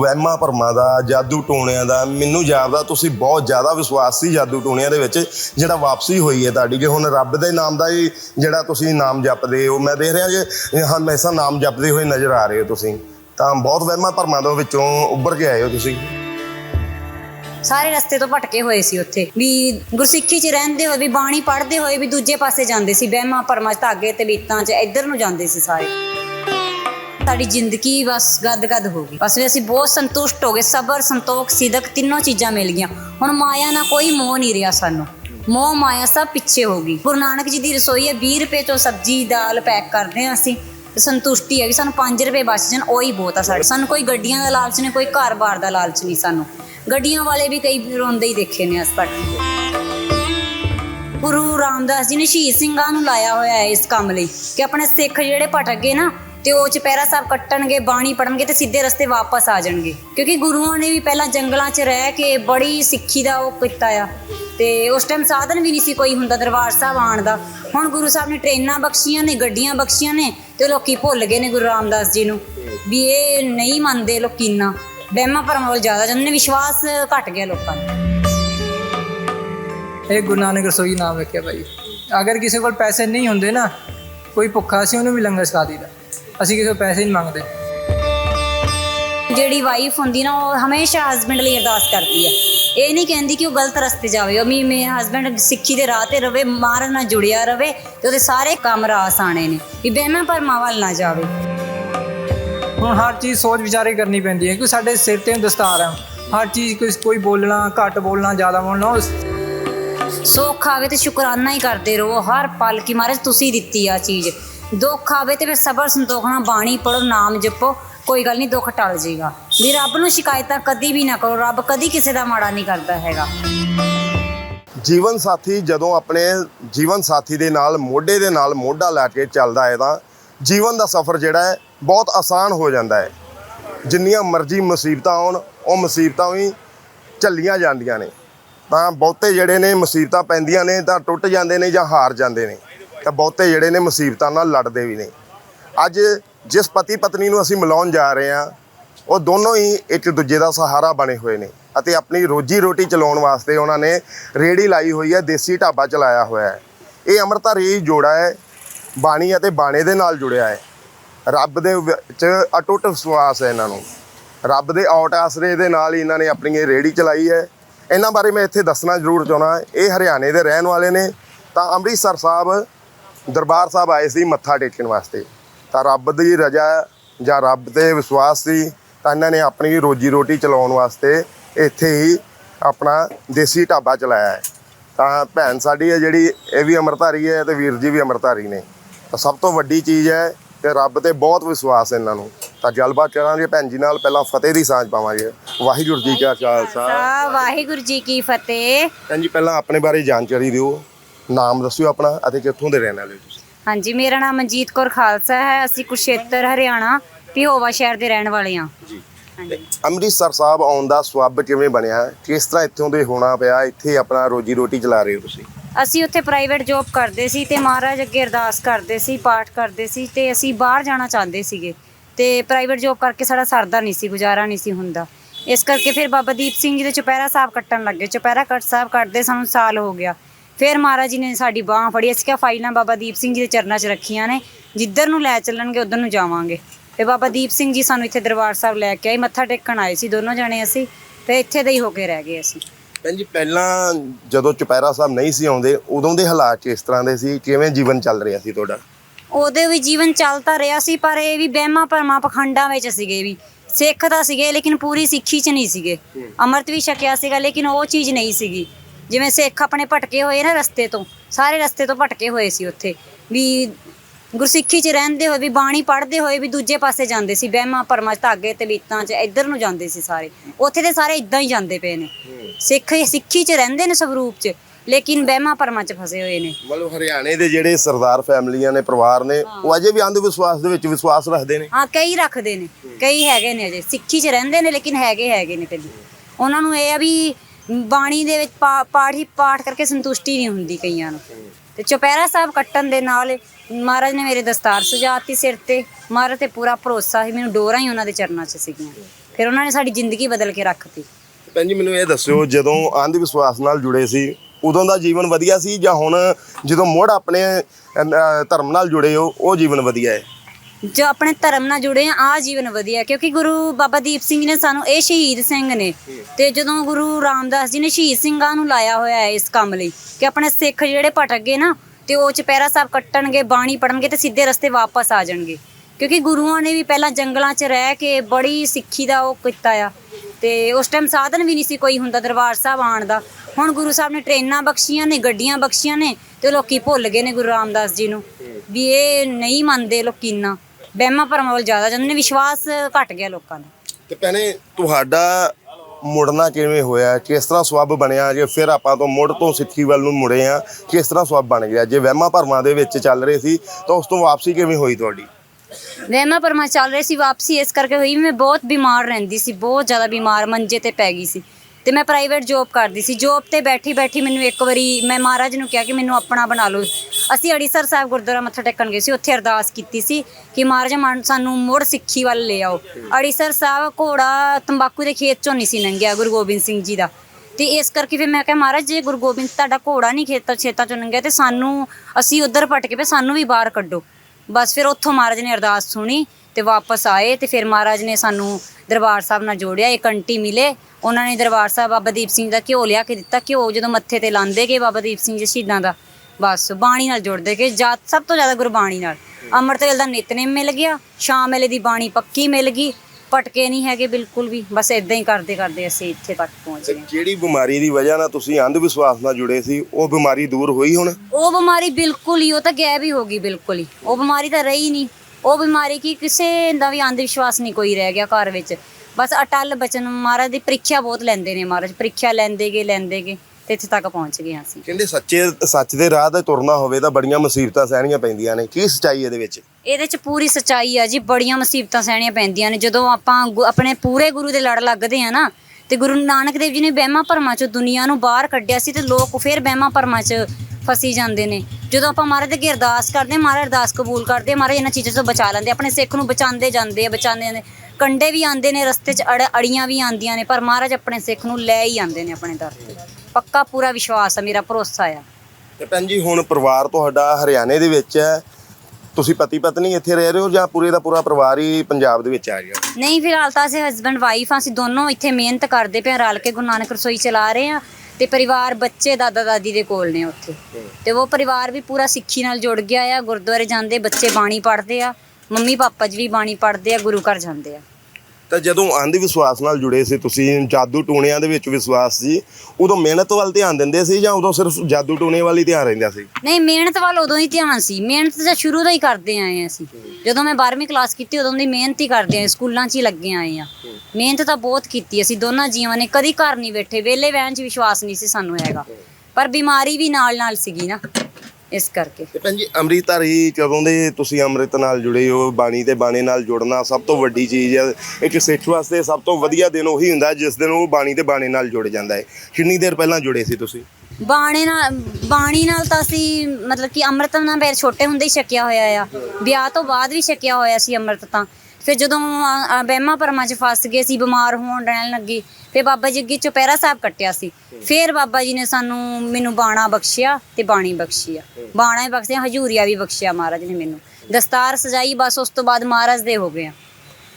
ਵਹਿਮਾਂ ਭਰਮਾਂ ਦਾ, ਜਾਦੂ ਟੂਣਿਆਂ ਦਾ, ਮੈਨੂੰ ਜਾਪਦਾ ਤੁਸੀਂ ਬਹੁਤ ਜ਼ਿਆਦਾ ਵਿਸ਼ਵਾਸ ਸੀ ਜਾਦੂ ਟੂਣਿਆਂ ਦੇ ਵਿੱਚ, ਜਿਹੜਾ ਵਾਪਸੀ ਹੋਈ ਹੈ ਤੁਹਾਡੀ, ਜੇ ਹੁਣ ਰੱਬ ਦੇ ਨਾਮ ਦਾ ਹੀ ਜਿਹੜਾ ਤੁਸੀਂ ਨਾਮ ਜਪਦੇ ਹੋ, ਮੈਂ ਦੇਖ ਰਿਹਾ ਜੇ ਹਮੇਸ਼ਾ ਨਾਮ ਜਪਦੇ ਹੋਏ ਨਜ਼ਰ ਆ ਰਹੇ ਹੋ ਤੁਸੀਂ, ਤਾਂ ਬਹੁਤ ਵਹਿਮਾਂ ਭਰਮਾਂ ਦੇ ਵਿੱਚੋਂ ਉੱਭਰ ਕੇ ਆਏ ਹੋ ਤੁਸੀਂ। ਸਾਰੇ ਰਸਤੇ ਤੋਂ ਭਟਕੇ ਹੋਏ ਸੀ ਉੱਥੇ, ਵੀ ਗੁਰਸਿੱਖੀ 'ਚ ਰਹਿੰਦੇ ਹੋਏ, ਵੀ ਬਾਣੀ ਪੜ੍ਹਦੇ ਹੋਏ ਵੀ ਦੂਜੇ ਪਾਸੇ ਜਾਂਦੇ ਸੀ, ਵਹਿਮਾਂ ਭਰਮਾਂ 'ਚ ਧਾਗੇ ਤੇ ਬੀਤਾਂ 'ਚ ਇੱਧਰ ਨੂੰ ਜਾਂਦੇ ਸੀ ਸਾਰੇ। ਸਾਡੀ ਜ਼ਿੰਦਗੀ ਬਸ ਗਦ-ਗਦ ਹੋ ਗਈ। ਬਸ ਵੀ ਅਸੀਂ ਬਹੁਤ ਸੰਤੁਸ਼ਟ ਹੋ ਗਏ, ਸਬਰ, ਸੰਤੋਖ, ਸਿਦਕ ਤਿੰਨੋਂ ਚੀਜ਼ਾਂ ਮਿਲ ਗਈਆਂ। ਹੁਣ ਮਾਇਆ ਨਾਲ ਕੋਈ ਮੋਹ ਨਹੀਂ ਰਿਹਾ ਸਾਨੂੰ। ਮੋਹ ਮਾਇਆ ਸਭ ਪਿੱਛੇ ਹੋ ਗਈ। ਗੁਰੂ ਨਾਨਕ ਜੀ ਦੀ ਰਸੋਈ ਹੈ 20 ਰੁਪਏ ਤੋਂ ਸਬਜ਼ੀ, ਦਾਲ ਪੈਕ ਕਰਦੇ ਹਾਂ ਅਸੀਂ ਸੰਤੁਸ਼ਟੀ ਹੈ ਵੀ ਸਾਨੂੰ 5 ਰੁਪਏ ਬਚ ਜਾਣ, ਉਹੀ ਬਹੁਤ ਆ ਸਾਡੇ। ਸਾਨੂੰ ਕੋਈ ਗੱਡੀਆਂ ਦਾ ਲਾਲਚ ਨਹੀਂ, ਕੋਈ ਘਰ-ਬਾਰ ਦਾ ਲਾਲਚ ਨਹੀਂ ਸਾਨੂੰ। ਗੱਡੀਆਂ ਵਾਲੇ ਵੀ ਕਈ ਰੋਂਦੇ ਹੀ ਦੇਖੇ ਨੇ ਅਸ ਤੱਕ। ਗੁਰੂ ਰਾਮਦਾਸ ਜੀ ਨੇ ਸ਼ਹੀਦ ਸਿੰਘਾਂ ਨੂੰ ਲਾਇਆ ਹੋਇਆ ਹੈ ਇਸ ਕੰਮ ਲਈ ਕਿ ਆਪਣੇ ਸਿੱਖ ਜਿਹੜੇ ਭਟਕ ਗਏ ਨਾ ਤੇ ਉਹ ਚੁਪਹਿਰਾ ਸਾਹਿਬ ਕੱਟਣਗੇ, ਬਾਣੀ ਪੜਨਗੇ ਤੇ ਸਿੱਧੇ ਰਸਤੇ ਵਾਪਸ ਆ ਜਾਣਗੇ। ਕਿਉਂਕਿ ਗੁਰੂਆਂ ਨੇ ਵੀ ਪਹਿਲਾਂ ਜੰਗਲਾਂ 'ਚ ਰਹਿ ਕੇ ਬੜੀ ਸਿੱਖੀ ਦਾ ਉਹ ਕੀਤਾ ਆ। ਤੇ ਉਸ ਟਾਈਮ ਸਾਧਨ ਵੀ ਨਹੀਂ ਸੀ ਕੋਈ ਹੁੰਦਾ ਦਰਬਾਰ ਸਾਹਿਬ ਆਉਣ ਦਾ। ਹੁਣ ਗੁਰੂ ਸਾਹਿਬ ਨੇ ਟ੍ਰੇਨਾਂ ਬਖਸ਼ੀਆਂ ਨੇ, ਗੱਡੀਆਂ ਬਖਸ਼ੀਆਂ ਨੇ ਤੇ ਲੋਕੀ ਭੁੱਲ ਗਏ ਨੇ ਗੁਰੂ ਰਾਮਦਾਸ ਜੀ ਨੂੰ। ਵੀ ਇਹ ਨਹੀਂ ਮੰਨਦੇ ਲੋਕੀ ਨਾ ਵਹਿਮਾਂ ਭਰਮਾਂ ਵੱਲ ਜ਼ਿਆਦਾ ਜਾਂਦੇ ਨੇ, ਵਿਸ਼ਵਾਸ ਘਟ ਗਿਆ ਲੋਕਾਂ ਦਾ ਇਹ ਗੁਰੂ ਨਾਨਕ ਰਸੋਈ ਨਾਮ ਰੱਖਿਆ ਭਾਈ। ਅਗਰ ਕਿਸੇ ਕੋਲ ਪੈਸੇ ਨਹੀਂ ਹੁੰਦੇ ਨਾ, ਕੋਈ ਭੁੱਖਾ ਸੀ ਉਹਨੂੰ ਵੀ ਲੰਗਰ ਸਿਖਾ ਦਈਦਾ। ਅਸੀਂ ਕਿਸੇ ਪੈਸੇ ਨਹੀਂ ਮੰਗਦੇ। ਜਿਹੜੀ ਵਾਈਫ ਹੁੰਦੀ ਨਾ ਉਹ ਹਮੇਸ਼ਾ ਹਸਬੰਡ ਲਈ ਅਰਦਾਸ ਕਰਦੀ ਹੈ। ਇਹ ਨਹੀਂ ਕਹਿੰਦੀ ਕਿ ਉਹ ਗਲਤ ਰਸਤੇ ਜਾਵੇ। ਉਹ ਮੀ ਮੇਰੇ ਹਸਬੰਡ ਸਿੱਖੀ ਦੇ ਰਾਹ ਤੇ ਰਵੇ ਮਾਰਨ ਨਾਲ ਜੁੜਿਆ ਰਵੇ ਤੇ ਉਹਦੇ ਸਾਰੇ ਕੰਮ ਰਾਸ ਆਣੇ ਨੇ ਵੀ ਬਹਿਮਾਂ ਭਰਮਾਂ ਵੱਲ ਨਾ ਜਾਵੇ। ਹੁਣ ਹਰ ਚੀਜ਼ ਸੋਚ ਵਿਚਾਰੇ ਕਰਨੀ ਪੈਂਦੀ ਹੈ ਕਿਉਂਕਿ ਸਾਡੇ ਸਿਰ ਤੇ ਦਸਤਾਰ ਹੈ ਹਰ ਚੀਜ਼ ਕੋਈ ਕੋਈ ਬੋਲਣਾ ਘੱਟ ਬੋਲਣਾ ਜ਼ਿਆਦਾ ਬੋਲਣਾ ਸੁੱਖ ਆਵੇ ਤੇ ਸ਼ੁਕਰਾਨਾ ਹੀ ਕਰਦੇ ਰਹੋ। ਹਰ ਪਲ ਕੀ ਮਹਾਰਾਜ ਤੁਸੀਂ ਦਿੱਤੀ ਆ ਚੀਜ਼। ਦੁੱਖ ਆਵੇ ਤੇ ਫਿਰ ਸਬਰ ਸੰਤੋਖ ਨਾਲ ਬਾਣੀ ਪੜੋ ਨਾਮ ਜਪੋ, ਕੋਈ ਗੱਲ ਨਹੀਂ, ਦੁੱਖ ਟਲ ਜਾਏਗਾ ਵੀ ਰੱਬ ਨੂੰ ਸ਼ਿਕਾਇਤਾਂ ਕਦੀ ਵੀ ਨਾ ਕਰੋ, ਰੱਬ ਕਦੀ ਕਿਸੇ ਦਾ ਮਾੜਾ ਨਹੀਂ ਕਰਦਾ ਹੈਗਾ। ਜੀਵਨ ਸਾਥੀ, ਜਦੋਂ ਆਪਣੇ ਜੀਵਨ ਸਾਥੀ ਦੇ ਨਾਲ, ਮੋਢੇ ਦੇ ਨਾਲ ਮੋਢਾ ਲਾ ਕੇ ਚੱਲਦਾ ਹੈ ਤਾਂ ਜੀਵਨ ਦਾ ਸਫ਼ਰ ਜਿਹੜਾ ਹੈ, ਬਹੁਤ ਆਸਾਨ ਹੋ ਜਾਂਦਾ ਹੈ। ਜਿੰਨੀਆਂ ਮਰਜ਼ੀ ਮੁਸੀਬਤਾਂ ਆਉਣ, ਉਹ ਮੁਸੀਬਤਾਂ ਵੀ ਝੱਲੀਆਂ ਜਾਂਦੀਆਂ ਨੇ। ਤਾਂ ਬਹੁਤੇ ਜਿਹੜੇ ਨੇ ਮੁਸੀਬਤਾਂ ਪੈਂਦੀਆਂ ਨੇ, ਤਾਂ ਟੁੱਟ ਜਾਂਦੇ ਨੇ ਜਾਂ ਹਾਰ ਜਾਂਦੇ ਨੇ। ਤਾਂ ਬਹੁਤੇ ਜਿਹੜੇ ਨੇ ਮੁਸੀਬਤਾਂ ਨਾਲ ਲੜਦੇ ਵੀ ਨੇ ਅੱਜ ਜਿਸ ਪਤੀ ਪਤਨੀ ਨੂੰ ਅਸੀਂ ਮਿਲਾਉਣ ਜਾ ਰਹੇ ਹਾਂ, ਉਹ ਦੋਨੋਂ ਹੀ ਇੱਕ ਦੂਜੇ ਦਾ ਸਹਾਰਾ ਬਣੇ ਹੋਏ ਨੇ ਅਤੇ ਆਪਣੀ ਰੋਜੀ ਰੋਟੀ ਚਲਾਉਣ ਵਾਸਤੇ ਉਹਨਾਂ ਨੇ ਰੇੜੀ ਲਾਈ ਹੋਈ ਹੈ, ਦੇਸੀ ਢਾਬਾ ਚਲਾਇਆ ਹੋਇਆ ਹੈ। ਇਹ ਅੰਮ੍ਰਿਤਧਾਰੀ ਜੋੜਾ ਹੈ, ਬਾਣੀ ਅਤੇ ਬਾਣੇ ਦੇ ਨਾਲ ਜੁੜਿਆ ਹੈ। ਰੱਬ ਦੇ ਵਿੱਚ ਅਟੁੱਟ ਵਿਸ਼ਵਾਸ ਹੈ ਇਹਨਾਂ ਨੂੰ। ਰੱਬ ਦੇ ਔਟ ਆਸਰੇ ਦੇ ਨਾਲ ਹੀ ਇਹਨਾਂ ਨੇ ਆਪਣੀ ਇਹ ਰੇੜੀ ਚਲਾਈ ਹੈ। ਇਹਨਾਂ ਬਾਰੇ ਮੈਂ ਇੱਥੇ ਦੱਸਣਾ ਜ਼ਰੂਰ ਚਾਹੁੰਦਾ, ਇਹ ਹਰਿਆਣੇ ਦੇ ਰਹਿਣ ਵਾਲੇ ਨੇ। ਤਾਂ ਅੰਮ੍ਰਿਤਸਰ ਸਾਹਿਬ ਦਰਬਾਰ ਸਾਹਿਬ ਆਏ ਸੀ ਮੱਥਾ ਟੇਕਣ ਵਾਸਤੇ। ਤਾਂ ਰੱਬ ਦੀ ਰਜ਼ਾ ਜਾਂ ਰੱਬ ਤੇ ਵਿਸ਼ਵਾਸ ਸੀ ਤਾਂ ਇਹਨਾਂ ਨੇ ਆਪਣੀ ਰੋਜੀ ਰੋਟੀ ਚਲਾਉਣ ਵਾਸਤੇ ਇੱਥੇ ਹੀ ਆਪਣਾ ਦੇਸੀ ਢਾਬਾ ਚਲਾਇਆ ਹੈ। ਤਾਂ ਭੈਣ ਸਾਡੀ ਹੈ ਜਿਹੜੀ ਇਹ ਵੀ ਅੰਮ੍ਰਿਤਧਾਰੀ ਹੈ ਤੇ ਵੀਰ ਜੀ ਵੀ ਅੰਮ੍ਰਿਤਧਾਰੀ ਨੇ। ਤਾਂ ਸਭ ਤੋਂ ਵੱਡੀ ਚੀਜ਼ ਹੈ ਕਿ ਰੱਬ ਤੇ ਬਹੁਤ ਵਿਸ਼ਵਾਸ ਹੈ ਇਹਨਾਂ ਨੂੰ। ਤਾਂ ਗੱਲਬਾਤ ਕਰਾਂਗੇ ਭੈਣ ਜੀ ਨਾਲ ਪਹਿਲਾਂ ਫਤਿਹ ਦੀ ਸਾਂਝ ਪਾਵਾਂਗੇ। ਵਾਹਿਗੁਰੂ ਜੀ ਕਾ ਖਾਲਸਾ। ਵਾਹਿਗੁਰੂ ਜੀ ਕੀ ਫਤਿਹ। ਭੈਣ ਜੀ ਪਹਿਲਾਂ ਆਪਣੇ ਬਾਰੇ ਜਾਣਕਾਰੀ ਦਿਓ। ਨਾਮ ਦੱਸਿਓ ਆਪਣਾ ਅਤੇ ਕਿੱਥੋਂ ਦੇ ਰਹਿਣ ਵਾਲੇ ਹੋ ਤੁਸੀਂ? ਹਾਂਜੀ ਮੇਰਾ ਨਾਮ ਮਨਜੀਤ ਕੌਰ ਖਾਲਸਾ ਹੈ। ਅਸੀਂ ਕੁਸ਼ੇਤਰ ਹਰਿਆਣਾ ਪਿਹੋਵਾ ਸ਼ਹਿਰ ਦੇ ਰਹਿਣ ਵਾਲੇ ਹਾਂ। ਜੀ। ਹਾਂਜੀ। ਅੰਮ੍ਰਿਤਸਰ ਸਾਹਿਬ ਆਉਣ ਦਾ ਸਵਾਬ ਕਿਵੇਂ ਬਣਿਆ? ਕਿਸ ਤਰ੍ਹਾਂ ਇੱਥੋਂ ਦੇ ਹੋਣਾ ਪਿਆ? ਇੱਥੇ ਆਪਣਾ ਰੋਜੀ ਰੋਟੀ ਚਲਾ ਰਹੇ ਹੋ ਤੁਸੀਂ? ਅਸੀਂ ਉੱਥੇ ਪ੍ਰਾਈਵੇਟ ਜੌਬ ਕਰਦੇ ਸੀ ਤੇ ਮਹਾਰਾਜ ਅੱਗੇ ਅਰਦਾਸ ਕਰਦੇ ਸੀ ਪਾਠ ਕਰਦੇ ਸੀ ਤੇ ਅਸੀਂ ਬਾਹਰ ਜਾਣਾ ਚਾਹੁੰਦੇ ਸੀਗੇ। ਤੇ ਪ੍ਰਾਈਵੇਟ ਜੌਬ ਕਰਕੇ ਸਾਡਾ ਸਰਦਾ ਨਹੀਂ ਸੀ ਗੁਜ਼ਾਰਾ ਨਹੀਂ ਸੀ ਹੁੰਦਾ। ਇਸ ਕਰਕੇ ਫਿਰ ਬਾਬਾ ਦੀਪ ਸਿੰਘ ਜੀ ਦੇ ਚੁਪਹਿਰਾ ਸਾਹਿਬ ਕੱਟਣ ਲੱਗੇ। ਚੁਪਹਿਰਾ ਕੱਟ ਸਾਹਿਬ ਕੱਟਦੇ ਸਾਨੂੰ ਸਾਲ ਹੋ ਗਿਆ। ਫਿਰ ਮਹਾਰਾਜ ਜੀ ਨੇ ਸਾਡੀ ਬਾਹ ਫੜੀ। ਅਸੀਂ ਕਿਹਾ ਫਾਈਲਾਂ ਬਾਬਾ ਦੀਪ ਸਿੰਘ ਜੀ ਦੇ ਚਰਨਾਂ 'ਚ ਰੱਖੀਆਂ ਨੇ। ਜਿੱਧਰ ਨੂੰ ਲੈ ਚੱਲਣਗੇ ਉਧਰ ਨੂੰ ਜਾਵਾਂਗੇ। ਤੇ ਬਾਬਾ ਦੀਪ ਸਿੰਘ ਜੀ ਸਾਨੂੰ ਇੱਥੇ ਦਰਬਾਰ ਸਾਹਿਬ ਲੈ ਕੇ ਆਏ। ਮੱਥਾ ਟੇਕਣ ਆਏ ਸੀ ਦੋਨੋਂ ਜਣੇ ਅਸੀਂ ਤੇ ਇੱਥੇ ਦੇ ਹੀ ਹੋ ਕੇ ਰਹਿ ਗਏ ਅਸੀਂ। ਭੈਣ ਜੀ ਪਹਿਲਾਂ ਜਦੋਂ ਚੁਪਹਿਰਾ ਸਾਹਿਬ ਨਹੀਂ ਸੀ ਆਉਂਦੇ ਉਦੋਂ ਦੇ ਹਾਲਾਤ ਕਿਸ ਤਰ੍ਹਾਂ ਦੇ ਸੀ? ਕਿਵੇਂ ਜੀਵਨ ਚੱਲ ਰਿਹਾ ਸੀ ਤੁਹਾਡਾ? ਉਹਦੇ ਵੀ ਜੀਵਨ ਚੱਲਦਾ ਰਿਹਾ ਸੀ ਪਰ ਇਹ ਵੀ ਵਹਿਮਾਂ ਭਰਮਾਂ ਪਖੰਡਾਂ ਵਿੱਚ ਸੀਗੇ ਵੀ। ਸਿੱਖ ਤਾਂ ਸੀਗੇ ਲੇਕਿਨ ਪੂਰੀ ਸਿੱਖੀ 'ਚ ਨਹੀਂ ਸੀਗੇ। ਅੰਮ੍ਰਿਤ ਵੀ ਛਕਿਆ ਸੀਗਾ ਲੇਕਿਨ ਉਹ ਚੀਜ਼ ਨਹੀਂ ਸੀਗੀ। ਜਿਵੇਂ ਸਿੱਖ ਆਪਣੇ ਭਟਕੇ ਹੋਏ ਨਾ ਰਸਤੇ ਤੋਂ ਸਾਰੇ ਰਸਤੇ ਤੋਂ ਭਟਕੇ ਹੋਏ ਸੀ ਉੱਥੇ। ਵੀ ਗੁਰਸਿੱਖੀ 'ਚ ਰਹਿੰਦੇ ਹੋਏ ਵੀ ਬਾਣੀ ਪੜ੍ਹਦੇ ਹੋਏ ਵੀ ਦੂਜੇ ਪਾਸੇ ਜਾਂਦੇ ਸੀ ਵਹਿਮਾਂ ਭਰਮਾਂ 'ਚ ਧਾਗੇ ਤੇ ਬੀਤਾਂ 'ਚ ਇੱਧਰ ਨੂੰ ਜਾਂਦੇ ਸੀ ਸਾਰੇ। ਉੱਥੇ ਦੇ ਸਾਰੇ ਇਦਾਂ ਹੀ ਜਾਂਦੇ ਪਏ ਨੇ। ਸਿੱਖ ਸਿੱਖੀ 'ਚ ਰਹਿੰਦੇ ਨੇ ਸਵਰੂਪ 'ਚ ਲੇਕਿਨ ਵਹਿਮਾਂ ਭਰਮਾਂ 'ਚ ਫਸੇ ਹੋਏ ਨੇ। ਮਤਲਬ ਹਰਿਆਣੇ ਦੇ ਜਿਹੜੇ ਸਰਦਾਰ ਫੈਮਲੀਆਂ ਨੇ ਪਰਿਵਾਰ ਨੇ ਉਹ ਅਜੇ ਵੀ ਅੰਧ ਵਿਸ਼ਵਾਸ ਦੇ ਵਿੱਚ ਵਿਸ਼ਵਾਸ ਰੱਖਦੇ ਨੇ? ਹਾਂ ਕਈ ਰੱਖਦੇ ਨੇ। ਕਈ ਹੈਗੇ ਨੇ ਅਜੇ। ਸਿੱਖੀ 'ਚ ਰਹਿੰਦੇ ਨੇ ਲੇਕਿਨ ਹੈਗੇ ਹੈਗੇ ਨੇ ਕਈ ਉਹਨਾਂ ਨੂੰ ਇਹ ਆ ਵੀ ਬਾਣੀ ਦੇ ਵਿੱਚ ਪਾ- ਪਾਠ ਹੀ ਪਾਠ ਕਰਕੇ ਸੰਤੁਸ਼ਟੀ ਨਹੀਂ ਹੁੰਦੀ ਕਈਆਂ ਨੂੰ। ਤੇ ਚੁਪਹਿਰਾ ਸਾਹਿਬ ਕੱਟਣ ਦੇ ਨਾਲ ਮਹਾਰਾਜ ਨੇ ਮੇਰੇ ਦਸਤਾਰ ਸਜਾਤੀ ਸਿਰ ਤੇ। ਮਹਾਰਾਜ ਤੇ ਪੂਰਾ ਭਰੋਸਾ ਸੀ ਮੈਨੂੰ ਡੋਰਾਂ ਹੀ ਉਹਨਾਂ ਦੇ ਚਰਨਾਂ 'ਚ ਸੀਗੀਆਂ। ਫਿਰ ਉਹਨਾਂ ਨੇ ਸਾਡੀ ਜ਼ਿੰਦਗੀ ਬਦਲ ਕੇ ਰੱਖਤੀ ਭੈਣ ਜੀ ਮੈਨੂੰ ਇਹ ਦੱਸਿਓ ਜਦੋਂ ਅੰਧ ਵਿਸ਼ਵਾਸ ਨਾਲ ਜੁੜੇ ਸੀ ਉਦੋਂ ਦਾ ਜੀਵਨ ਵਧੀਆ ਸੀ ਜਾਂ ਹੁਣ ਜਦੋਂ ਮੁੜ ਆਪਣੇ ਅਹ, ਧਰਮ ਨਾਲ ਜੁੜੇ ਹੋ ਉਹ ਜੀਵਨ ਵਧੀਆ ਹੈ? ਜੋ ਆਪਣੇ ਧਰਮ ਨਾਲ ਜੁੜੇ ਆ ਆ ਜੀਵਨ ਵਧੀਆ, ਕਿਉਂਕਿ ਗੁਰੂ ਬਾਬਾ ਦੀਪ ਸਿੰਘ ਨੇ ਸਾਨੂੰ ਇਹ ਸ਼ਹੀਦ ਸਿੰਘ ਨੇ। ਤੇ ਜਦੋਂ ਗੁਰੂ ਰਾਮਦਾਸ ਜੀ ਨੇ ਸ਼ਹੀਦ ਸਿੰਘਾਂ ਨੂੰ ਲਾਇਆ ਹੋਇਆ ਹੈ ਇਸ ਕੰਮ ਲਈ, ਕਿ ਆਪਣੇ ਸਿੱਖ ਜਿਹੜੇ ਭਟਕ ਗਏ ਨਾ, ਤੇ ਉਹ ਚੁਪਹਿਰਾ ਸਾਹਿਬ ਕੱਟਣਗੇ, ਬਾਣੀ ਪੜਨਗੇ ਤੇ ਸਿੱਧੇ ਰਸਤੇ ਵਾਪਸ ਆ ਜਾਣਗੇ। ਕਿਉਂਕਿ ਗੁਰੂਆਂ ਨੇ ਵੀ ਪਹਿਲਾਂ ਜੰਗਲਾਂ 'ਚ ਰਹਿ ਕੇ ਬੜੀ ਸਿੱਖੀ ਦਾ ਉਹ ਕੀਤਾ ਆ। ਤੇ ਉਸ ਟਾਈਮ ਸਾਧਨ ਵੀ ਨਹੀਂ ਸੀ ਕੋਈ ਹੁੰਦਾ ਦਰਬਾਰ ਸਾਹਿਬ ਆਉਣ ਦਾ। ਹੁਣ ਗੁਰੂ ਸਾਹਿਬ ਨੇ ਟ੍ਰੇਨਾਂ ਬਖਸ਼ੀਆਂ ਨੇ, ਗੱਡੀਆਂ ਬਖਸ਼ੀਆਂ ਨੇ, ਤੇ ਲੋਕੀ ਭੁੱਲ ਗਏ ਨੇ ਗੁਰੂ ਰਾਮਦਾਸ ਜੀ ਨੂੰ। ਵੀ ਇਹ ਨਹੀਂ ਮੰਨਦੇ ਲੋਕੀ ਇੰਨਾ। ਵਹਿਮਾਂ ਭਰਮਾਂ ਵੱਲ ਜ਼ਿਆਦਾ ਜਾਂਦੇ ਨੇ ਵਿਸ਼ਵਾਸ ਘਟ ਗਿਆ ਲੋਕਾਂ ਦਾ। ਤੇ ਭੈਣੇ ਤੁਹਾਡਾ ਮੁੜਨਾ ਕਿਵੇਂ ਹੋਇਆ? ਕਿਸ ਤਰ੍ਹਾਂ ਸਵੱਬ ਬਣਿਆ? ਜੇ ਫਿਰ ਆਪਾਂ ਤੋਂ ਮੁੜ ਤੋਂ ਸਿੱਖੀ ਵੱਲ ਨੂੰ ਮੁੜੇ ਆ ਕਿਸ ਤਰ੍ਹਾਂ ਸਵੱਬ ਬਣ ਗਿਆ? ਜੇ ਵਹਿਮਾਂ ਭਰਮਾਂ ਦੇ ਵਿੱਚ ਚੱਲ ਰਹੇ ਸੀ ਤਾਂ ਉਸ ਤੋਂ ਵਾਪਸੀ ਕਿਵੇਂ ਹੋਈ ਤੁਹਾਡੀ? ਵਹਿਮਾਂ ਭਰਮਾਂ ਚੱਲ ਰਹੀ ਸੀ ਵਾਪਸੀ ਇਸ ਕਰਕੇ ਹੋਈ ਮੈਂ ਬਹੁਤ ਬਿਮਾਰ ਰਹਿੰਦੀ ਸੀ ਬਹੁਤ ਜ਼ਿਆਦਾ ਬਿਮਾਰ ਮੰਜੇ ਤੇ ਪੈ ਗਈ ਸੀ। ਤੇ ਮੈਂ ਪ੍ਰਾਈਵੇਟ ਜੌਬ ਕਰਦੀ ਸੀ। ਜੌਬ ਤੇ ਬੈਠੀ ਬੈਠੀ ਮੈਨੂੰ ਇੱਕ ਵਾਰੀ ਮੈਂ ਮਹਾਰਾਜ ਨੂੰ ਕਿਹਾ ਕਿ ਮੈਨੂੰ ਆਪਣਾ ਬਣਾ ਲਓ। ਅਸੀਂ ਅੜੀਸਰ ਸਾਹਿਬ ਗੁਰਦੁਆਰਾ ਮੱਥਾ ਟੇਕਣ ਗਏ ਸੀ। ਉੱਥੇ ਅਰਦਾਸ ਕੀਤੀ ਸੀ ਕਿ ਮਹਾਰਾਜ ਮਨ- ਸਾਨੂੰ ਮੁੜ ਸਿੱਖੀ ਵੱਲ ਲੈ ਆਓ। ਅੜੀਸਰ ਸਾਹਿਬ ਘੋੜਾ ਤੰਬਾਕੂ ਦੇ ਖੇਤ ਚੋਂ ਨਹੀਂ ਸੀ ਲੰਘਿਆ ਗੁਰੂ ਗੋਬਿੰਦ ਸਿੰਘ ਜੀ ਦਾ। ਤੇ ਇਸ ਕਰਕੇ ਫਿਰ ਮੈਂ ਕਿਹਾ, ਮਹਾਰਾਜ, ਜੇ ਗੁਰੂ ਗੋਬਿੰਦ ਤੁਹਾਡਾ ਘੋੜਾ ਨਹੀਂ ਖੇਤਾਂ ਛੇਤਾਂ ਚੋਂ ਲੰਘਿਆ ਤੇ ਸਾਨੂੰ ਅਸੀਂ ਉਧਰ ਭਟਕੇ ਪਏ ਸਾਨੂੰ ਵੀ ਬਾਹਰ ਕੱਢੋ। ਬਸ ਫਿਰ ਉੱਥੋਂ ਮਹਾਰਾਜ ਨੇ ਅਰਦਾਸ ਸੁਣੀ। ਤੇ ਵਾਪਸ ਆਏ ਤੇ ਫਿਰ ਮਹਾਰਾਜ ਨੇ ਸਾਨੂੰ ਦਰਬਾਰ ਸਾਹਿਬ ਨਾਲ ਜੋੜਿਆ ਇੱਕ ਆਂਟੀ ਮਿਲੇ। ਉਹਨਾਂ ਨੇ ਦਰਬਾਰ ਸਾਹਿਬ ਬਾਬਾ ਦੀਪ ਸਿੰਘ ਦਾ ਘਿਓ ਲਿਆ ਕੇ ਦਿੱਤਾ। ਘਿਓ ਜਦੋਂ ਮੱਥੇ ਤੇ ਲਾਉਂਦੇ ਗਏ ਬਾਬਾ ਦੀਪ ਸਿੰਘ ਜੀ ਸ਼ਹੀਦਾਂ ਦਾ ਬਸ ਬਾਣੀ ਨਾਲ ਜੁੜਦੇ ਗਏ। ਜਾ ਸਭ ਤੋਂ ਜ਼ਿਆਦਾ ਗੁਰਬਾਣੀ ਨਾਲ। ਅੰਮ੍ਰਿਤ ਵੇਲੇ ਦਾ ਨਿਤਨੇਮ ਮਿਲ ਗਿਆ ਸ਼ਾਮ ਵੇਲੇ ਦੀ ਬਾਣੀ ਪੱਕੀ ਮਿਲ ਗਈ। ਪਟਕੇ ਨਹੀਂ ਹੈਗੇ ਬਿਲਕੁਲ ਵੀ ਬਸ ਇਦਾਂ ਹੀ ਕਰਦੇ ਕਰਦੇ ਅਸੀਂ ਇੱਥੇ ਤੱਕ ਪਹੁੰਚ ਗਏ। ਜਿਹੜੀ ਬਿਮਾਰੀ ਦੀ ਵਜ੍ਹਾ ਨਾਲ ਤੁਸੀਂ ਅੰਧ ਵਿਸ਼ਵਾਸ ਨਾਲ ਜੁੜੇ ਸੀ? ਉਹ ਬਿਮਾਰੀ ਦੂਰ ਹੋਈ ਹੁਣ? ਉਹ ਬਿਮਾਰੀ ਬਿਲਕੁਲ ਹੀ ਉਹ ਤਾਂ ਗਾਇਬ ਹੀ ਹੋ ਗਈ ਬਿਲਕੁਲ ਹੀ। ਉਹ ਬਿਮਾਰੀ ਤਾਂ ਰਹੀ ਨਹੀਂ। ਉਹ ਬਿਮਾਰੀ ਕੀ ਕਿਸੇ ਦਾ ਵੀ ਅੰਧ ਵਿਸ਼ਵਾਸ ਨਹੀਂ ਕੋਈ ਰਹਿ ਗਿਆ ਘਰ ਵਿੱਚ। ਬਸ ਅਟਲ ਬਚਨ ਮਹਾਰਾਜ ਦੀ ਪ੍ਰੀਖਿਆ ਬਹੁਤ ਲੈਂਦੇ ਨੇ ਮਹਾਰਾਜ। ਪ੍ਰੀਖਿਆ ਲੈਂਦੇ ਗਏ ਲੈਂਦੇ ਗਏ ਤੇ ਇੱਥੇ ਤੱਕ ਪਹੁੰਚ ਗਏ ਹਾਂ ਅਸੀਂ। ਕਹਿੰਦੇ ਸੱਚੇ ਸੱਚ ਦੇ ਰਾਹ ਤੇ ਤੁਰਨਾ ਹੋਵੇ ਤਾਂ ਬੜੀਆਂ ਮੁਸੀਬਤਾਂ ਸਹਿਣੀਆਂ ਪੈਂਦੀਆਂ ਨੇ। ਕੀ ਸੱਚਾਈ ਇਹਦੇ ਵਿੱਚ? ਇਹਦੇ ਚ ਪੂਰੀ ਸਚਾਈ ਆ ਜੀ ਬੜੀਆਂ ਮੁਸੀਬਤਾਂ ਸਹਿਣੀਆਂ ਪੈਂਦੀਆਂ ਨੇ। ਜਦੋਂ ਆਪਾਂ ਗੁ- ਆਪਣੇ ਪੂਰੇ ਗੁਰੂ ਦੇ ਲੜ ਲੱਗਦੇ ਆ ਨਾ ਤੇ ਗੁਰੂ ਨਾਨਕ ਦੇਵ ਜੀ ਨੇ ਵਹਿਮਾਂ ਭਰਮਾਂ ਚੋਂ ਦੁਨੀਆ ਨੂੰ ਬਾਹਰ ਕੱਢਿਆ ਸੀ ਤੇ ਲੋਕ ਫਿਰ ਵਹਿਮਾਂ ਭਰਮਾਂ ਚ ਫਸੀ ਜਾਂਦੇ ਨੇ। ਜਦੋਂ ਆਪਾਂ ਮਹਾਰਾਜ ਦੇ ਅੱਗੇ ਅਰਦਾਸ ਕਰਦੇ ਮਹਾਰਾਜ ਅਰਦਾਸ ਕਬੂਲ ਕਰਦੇ ਮਹਾਰਾਜ ਇਹਨਾਂ ਚੀਜ਼ਾਂ ਤੋਂ ਬਚਾ ਲੈਂਦੇ ਆਪਣੇ ਸਿੱਖ ਨੂੰ ਬਚਾਉਂਦੇ ਜਾਂਦੇ ਆ ਬਚਾਉਂਦੇ ਜਾਂਦੇ ਕੰਡੇ ਵੀ ਆਉਂਦੇ ਨੇ ਰਸਤੇ 'ਚ ਅੜ ਅੜੀਆਂ ਵੀ ਆਉਂਦੀਆਂ ਨੇ ਪਰ ਮਹਾਰਾਜ ਆਪਣੇ ਸਿੱਖ ਨੂੰ ਲੈ ਹੀ ਆਉਂਦੇ ਨੇ ਆਪਣੇ ਦਰ ਤੇ। ਪੱਕਾ ਪੂਰਾ ਵਿਸ਼ਵਾਸ ਆ ਮੇਰਾ ਭਰੋਸਾ ਆ। ਤੇ ਭੈਣ ਜੀ ਹੁਣ ਪਰਿਵਾਰ ਤੁਹਾਡਾ ਹਰਿਆਣੇ ਦੇ ਵਿੱਚ ਹੈ। ਤੁਸੀਂ ਪਤੀ ਪਤਨੀ ਇੱਥੇ ਰਹਿ ਰਹੇ ਹੋ ਜਾਂ ਪੂਰੇ ਦਾ ਪੂਰਾ ਪਰਿਵਾਰ ਹੀ ਪੰਜਾਬ ਦੇ ਵਿੱਚ ਆ ਗਿਆ? ਨਹੀਂ ਫਿਲਹਾਲ ਤਾਂ ਅਸੀਂ ਹਸਬੰਡ ਵਾਈਫ ਆ ਅਸੀਂ ਦੋਨੋਂ ਇੱਥੇ ਮਿਹਨਤ ਕਰਦੇ ਪਏ ਰਲ ਕੇ ਗੁਰੂ ਨਾਨਕ ਰਸੋਈ ਚਲਾ ਰਹੇ ਆ ਤੇ ਪਰਿਵਾਰ ਬੱਚੇ ਦਾਦਾ ਦਾਦੀ ਦੇ ਕੋਲ ਨੇ ਉੱਥੇ। ਤੇ ਉਹ ਪਰਿਵਾਰ ਵੀ ਪੂਰਾ ਸਿੱਖੀ ਨਾਲ ਜੁੜ ਗਿਆ ਆ ਗੁਰਦੁਆਰੇ ਜਾਂਦੇ ਬੱਚੇ ਬਾਣੀ ਪੜ੍ਹਦੇ ਆ ਮੰਮੀ ਪਾਪਾ ਜੀ ਵੀ ਬਾਣੀ ਪੜ੍ਹਦੇ ਆ ਗੁਰੂ ਘਰ ਜਾਂਦੇ ਆ। ਤਾਂ ਜਦੋਂ ਅੰਧ ਵਿਸ਼ਵਾਸ ਨਾਲ ਜੁੜੇ ਸੀ ਤੁਸੀਂ, ਜਾਦੂ ਟੂਣਿਆਂ ਦੇ ਵਿੱਚ ਵਿਸ਼ਵਾਸ ਸੀ, ਉਦੋਂ ਮਿਹਨਤ ਵੱਲ ਧਿਆਨ ਦਿੰਦੇ ਸੀ ਜਾਂ ਉਦੋਂ ਸਿਰਫ ਜਾਦੂ ਟੂਣੇ ਵੱਲ ਧਿਆਨ ਰਹਿੰਦਾ ਸੀ? ਨਹੀਂ, ਮਿਹਨਤ ਵੱਲ ਉਦੋਂ ਹੀ ਧਿਆਨ ਸੀ। ਮਿਹਨਤ ਤਾਂ ਸ਼ੁਰੂ ਤੋਂ ਹੀ ਕਰਦੇ ਆਏ ਆ ਅਸੀਂ। ਜਦੋਂ ਮੈਂ 12ਵੀਂ ਕਲਾਸ ਕੀਤੀ, ਉਦੋਂ ਦੀ ਮਿਹਨਤ ਹੀ ਕਰਦੇ ਆ ਸਕੂਲਾਂ 'ਚ ਹੀ ਲੱਗੇ ਆਏ ਆ ਮਿਹਨਤ ਤਾਂ ਬਹੁਤ ਕੀਤੀ, ਅਸੀਂ ਦੋਨਾਂ ਜੀਵਾਂ ਨੇ ਕਦੀ ਘਰ ਨਹੀਂ ਬੈਠੇ, ਵਿਹਲੇ ਵਹਿਣ 'ਚ ਵਿਸ਼ਵਾਸ ਨਹੀਂ ਸੀ ਸਾਨੂੰ ਹੈਗਾ। ਪਰ ਬਿਮਾਰੀ ਵੀ ਨਾਲ ਨਾਲ ਸੀਗੀ ਨਾ। ਇਸ ਕਰਕੇ। ਤੇ ਭੈਣ ਜੀ ਅੰਮ੍ਰਿਤਧਾਰੀ ਕਦੋਂ ਦੇ ਤੁਸੀਂ ਅੰਮ੍ਰਿਤ ਨਾਲ ਜੁੜੇ ਹੋ? ਬਾਣੀ ਤੇ ਬਾਣੇ ਨਾਲ ਜੁੜਨਾ ਸਭ ਤੋਂ ਵੱਡੀ ਚੀਜ਼ ਹੈ। ਇੱਕ ਸਿੱਖ ਵਾਸਤੇ ਸਭ ਤੋਂ ਵਧੀਆ ਦਿਨ ਉਹੀ ਹੁੰਦਾ ਜਿਸ ਦਿਨ ਉਹ ਬਾਣੀ ਤੇ ਬਾਣੇ ਨਾਲ ਜੁੜ ਜਾਂਦਾ ਹੈ। ਕਿੰਨੀ ਦੇਰ ਪਹਿਲਾਂ ਜੁੜੇ ਸੀ ਤੁਸੀਂ? ਬਾਣੇ ਨਾਲ ਬਾਣੀ ਨਾਲ ਤਾਂ ਅਸੀਂ ਮਤਲਬ ਕਿ ਅੰਮ੍ਰਿਤ ਨਾਲ ਮੇਰੇ ਛੋਟੇ ਹੁੰਦੇ ਹੀ ਛਕਿਆ ਹੋਇਆ ਆ। ਵਿਆਹ ਤੋਂ ਬਾਅਦ ਵੀ ਛਕਿਆ ਹੋਇਆ ਸੀ ਅੰਮ੍ਰਿਤ ਤਾਂ। ਫਿਰ ਜਦੋਂ ਵਹਿਮਾਂ ਭਰਮਾਂ 'ਚ ਫਸ ਗਏ ਸੀ ਬਿਮਾਰ ਹੋਣ ਰਹਿਣ ਲੱਗੀ ਫਿਰ ਬਾਬਾ ਜੀ ਅੱਗੇ ਚੁਪਹਿਰਾ ਸਾਹਿਬ ਕੱਟਿਆ ਸੀ। ਫਿਰ ਬਾਬਾ ਜੀ ਨੇ ਸਾਨੂੰ ਮੈਨੂੰ ਬਾਣਾ ਬਖਸ਼ਿਆ ਤੇ ਬਾਣੀ ਬਖਸ਼ੀ ਆ ਬਾਣਾ ਵੀ ਬਖਸ਼ਿਆ ਹਜੂਰੀਆ ਵੀ ਬਖਸ਼ਿਆ ਮਹਾਰਾਜ ਨੇ ਮੈਨੂੰ। ਦਸਤਾਰ ਸਜਾਈ ਬਸ ਉਸ ਤੋਂ ਬਾਅਦ ਮਹਾਰਾਜ ਦੇ ਹੋ ਗਏ ਆ।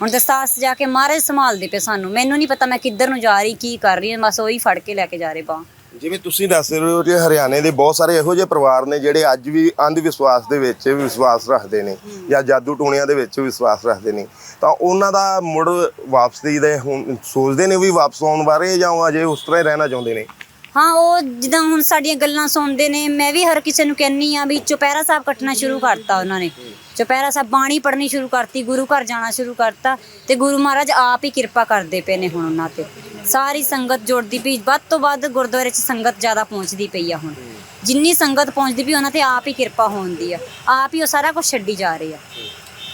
ਹੁਣ ਦਸਤਾਰ ਸਜਾ ਕੇ ਮਹਾਰਾਜ ਸੰਭਾਲਦੇ ਪਏ ਸਾਨੂੰ। ਮੈਨੂੰ ਨਹੀਂ ਪਤਾ ਮੈਂ ਕਿੱਧਰ ਨੂੰ ਜਾ ਰਹੀ ਕੀ ਕਰ ਰਹੀ ਹਾਂ ਬਸ ਉਹੀ ਫੜ ਕੇ ਲੈ ਕੇ ਜਾ ਰਹੇ ਬਾਂਹ। ਜਿਵੇਂ ਤੁਸੀਂ ਦੱਸ ਰਹੇ ਹੋ ਕਿ ਹਰਿਆਣੇ ਦੇ ਬਹੁਤ ਸਾਰੇ ਇਹੋ ਜਿਹੇ ਪਰਿਵਾਰ ਨੇ ਜਿਹੜੇ ਅੱਜ ਵੀ ਅੰਧ ਵਿਸ਼ਵਾਸ ਦੇ ਵਿੱਚ ਵਿਸ਼ਵਾਸ ਰੱਖਦੇ ਨੇ ਜਾਂ ਜਾਦੂ ਟੂਣਿਆਂ ਦੇ ਵਿੱਚ ਵਿਸ਼ਵਾਸ ਰੱਖਦੇ ਨੇ ਤਾਂ ਉਹਨਾਂ ਦਾ ਮੁੜ ਵਾਪਸੀ ਦੇ ਹੁਣ ਸੋਚਦੇ ਨੇ ਵੀ ਵਾਪਸ ਆਉਣ ਬਾਰੇ ਜਾਂ ਉਹ ਅਜੇ ਉਸ ਤਰ੍ਹਾਂ ਹੀ ਰਹਿਣਾ ਚਾਹੁੰਦੇ ਨੇ? ਹਾਂ, ਉਹ ਜਿੱਦਾਂ ਹੁਣ ਸਾਡੀਆਂ ਗੱਲਾਂ ਸੁਣਦੇ ਨੇ, ਮੈਂ ਵੀ ਹਰ ਕਿਸੇ ਨੂੰ ਕਹਿੰਨੀ ਆ ਵੀ ਚੁਪਹਿਰਾ ਸਾਹਿਬ ਕੱਟਣਾ ਸ਼ੁਰੂ ਕਰਤਾ ਉਹਨਾਂ ਨੇ। ਚੁਪਹਿਰਾ ਸਾਹਿਬ ਬਾਣੀ ਪੜ੍ਹਨੀ ਸ਼ੁਰੂ ਕਰਤੀ, ਗੁਰੂ ਘਰ ਜਾਣਾ ਸ਼ੁਰੂ ਕਰਤਾ ਤੇ ਗੁਰੂ ਮਹਾਰਾਜ ਆਪ ਹੀ ਕਿਰਪਾ ਕਰਦੇ ਪਏ ਨੇ ਹੁਣ ਉਹਨਾਂ ਤੇ। ਸਾਰੀ ਸੰਗਤ ਜੁੜਦੀ ਪਈ, ਵੱਧ ਤੋਂ ਵੱਧ ਗੁਰਦੁਆਰੇ 'ਚ ਸੰਗਤ ਜ਼ਿਆਦਾ ਪਹੁੰਚਦੀ ਪਈ ਆ ਹੁਣ। ਜਿੰਨੀ ਸੰਗਤ ਪਹੁੰਚਦੀ ਪਈ, ਉਹਨਾਂ ਤੇ ਆਪ ਹੀ ਕਿਰਪਾ ਹੁੰਦੀ ਆ, ਆਪ ਹੀ ਉਹ ਸਾਰਾ ਕੁਝ ਛੱਡੀ ਜਾ ਰਹੇ ਆ।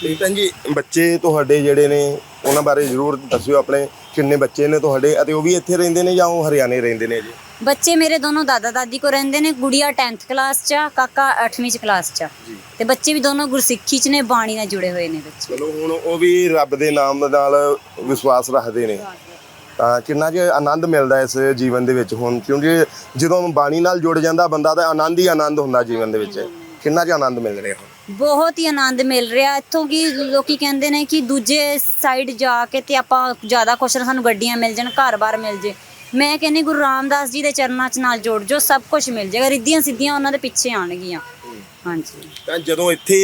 ਤੇ ਜੀ, ਬੱਚੇ ਤੁਹਾਡੇ ਜਿਹੜੇ ਨੇ, ਉਹਨਾਂ ਬਾਰੇ ਜ਼ਰੂਰ ਦੱਸਿਓ ਆਪਣੇ, ਕਿੰਨੇ ਬੱਚੇ ਨੇ ਤੁਹਾਡੇ, ਅਤੇ ਉਹ ਵੀ ਇੱਥੇ ਰਹਿੰਦੇ ਨੇ ਜਾਂ ਉਹ ਹਰਿਆਣੇ ਰਹਿੰਦੇ ਨੇ ਜੀ ਬੱਚੇ ਮੇਰੇ ਦੋਨੋਂ ਦਾਦਾ ਦਾਦੀ ਕੋ ਰਹਿੰਦੇ ਨੇ ਗੁੜੀਆ 10th ਕਲਾਸ 'ਚ ਆ ਕਾਕਾ 8ਵੀਂ 'ਚ ਕਲਾਸ 'ਚ ਆ। ਤੇ ਬੱਚੇ ਵੀ ਦੋਨੋਂ ਗੁਰਸਿੱਖੀ 'ਚ ਨੇ ਬਾਣੀ ਨਾਲ ਜੁੜੇ ਹੋਏ ਨੇ ਬੱਚੇ। ਚਲੋ ਹੁਣ ਉਹ ਵੀ ਰੱਬ ਦੇ ਨਾਮ ਨਾਲ ਵਿਸ਼ਵਾਸ ਰੱਖਦੇ ਨੇ। ਤਾਂ ਕਿੰਨਾ ਕੁ ਆਨੰਦ ਮਿਲਦਾ ਇਸ ਜੀਵਨ ਦੇ ਵਿੱਚ ਹੁਣ? ਕਿਉਂਕਿ ਜਦੋਂ ਬਾਣੀ ਨਾਲ ਜੁੜ ਜਾਂਦਾ ਬੰਦਾ ਤਾਂ ਆਨੰਦ ਹੀ ਆਨੰਦ ਹੁੰਦਾ ਜੀਵਨ ਦੇ ਵਿੱਚ। ਕਿੰਨਾ ਕੁ ਆਨੰਦ ਮਿਲ ਰਿਹਾ ਹੁਣ? ਬਹੁਤ ਹੀ ਆਨੰਦ ਮਿਲ ਰਿਹਾ। ਇੱਥੋਂ ਕਿ ਲੋਕੀ ਕਹਿੰਦੇ ਨੇ ਕਿ ਦੂਜੇ ਸਾਈਡ ਜਾ ਕੇ ਤੇ ਆਪਾਂ ਜ਼ਿਆਦਾ ਖੁਸ਼ ਰਹਿ ਸਾਨੂੰ ਗੱਡੀਆਂ ਮਿਲ ਜਾਣ ਘਰ-ਬਾਰ ਮਿਲ ਜੇ। ਮੈਂ ਕਹਿੰਦੀ ਗੁਰੂ ਰਾਮਦਾਸ ਜੀ ਦੇ ਚਰਨਾਂ 'ਚ ਨਾਲ ਜੋੜ ਜੋ ਸਭ ਕੁਝ ਮਿਲ ਜਾਏਗਾ। ਰਿੱਧੀਆਂ ਸਿੱਧੀਆਂ ਉਹਨਾਂ ਦੇ ਪਿੱਛੇ ਆਣਗੀਆਂ ਹਾਂਜੀ। ਤਾਂ ਜਦੋਂ ਇੱਥੇ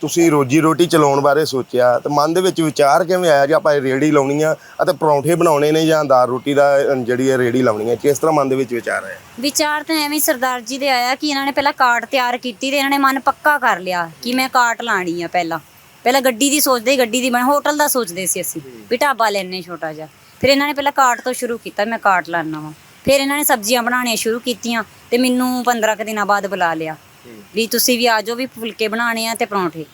ਤੁਸੀਂ ਰੋਜੀ ਰੋਟੀ ਚਲਾਉਣ ਬਾਰੇ ਸੋਚਿਆ ਤਾਂ ਮਨ ਦੇ ਵਿੱਚ ਵਿਚਾਰ ਕਿਵੇਂ ਆਇਆ ਕਿ ਆਪਾਂ ਇਹ ਰੇੜੀ ਲਾਉਣੀ ਆ ਅਤੇ ਪਰੌਂਠੇ ਬਣਾਉਣੇ ਨੇ ਜਾਂ ਦਾਲ ਰੋਟੀ ਦਾ ਜਿਹੜੀ ਹੈ ਰੇੜੀ ਲਾਉਣੀ ਹੈ ਕਿਸ ਤਰ੍ਹਾਂ ਮਨ ਦੇ ਵਿੱਚ ਵਿਚਾਰ ਆਇਆ? ਵਿਚਾਰ ਤਾਂ ਐਵੇਂ ਹੀ ਸਰਦਾਰ ਜੀ ਦੇ ਆਇਆ ਕਿ ਇਹਨਾਂ ਨੇ ਪਹਿਲਾਂ ਕਾਰਟ ਤਿਆਰ ਕੀਤੀ ਤੇ ਇਹਨਾਂ ਨੇ ਮਨ ਪੱਕਾ ਕਰ ਲਿਆ ਕਿ ਮੈਂ ਕਾਰਟ ਲਾਣੀ ਆ ਪਹਿਲਾਂ। ਪਹਿਲਾਂ ਗੱਡੀ ਦੀ ਸੋਚਦੇ ਗੱਡੀ ਦੀ ਬਣ ਹੋਟਲ ਦਾ ਸੋਚਦੇ ਸੀ ਅਸੀਂ ਵੀ ਢਾਬਾ ਲੈਣੇ ਛੋਟਾ ਜਿਹਾ। ਫਿਰ ਇਹਨਾਂ ਨੇ ਪਹਿਲਾਂ ਕਾਰਟ ਤੋਂ ਸ਼ੁਰੂ ਕੀਤਾ ਮੈਂ ਕਾਰਟ ਲਾਣਾ ਵਾ। ਫਿਰ ਇਹਨਾਂ ਨੇ ਸਬਜ਼ੀਆਂ ਬਣਾਉਣੀਆਂ ਸ਼ੁਰੂ ਕੀਤੀਆਂ ਤੇ ਮੈਨੂੰ 15 ਕੁ ਦਿਨਾਂ ਬਾਅਦ ਬੁਲਾ ਲਿਆ ਵੀ ਤੁਸੀਂ ਵੀ ਆਜੋ ਵੀ ਫੁਲਕੇ ਬਣਾਉਣੇ ਆ ਤੇ ਪਰੌਂਠੇ।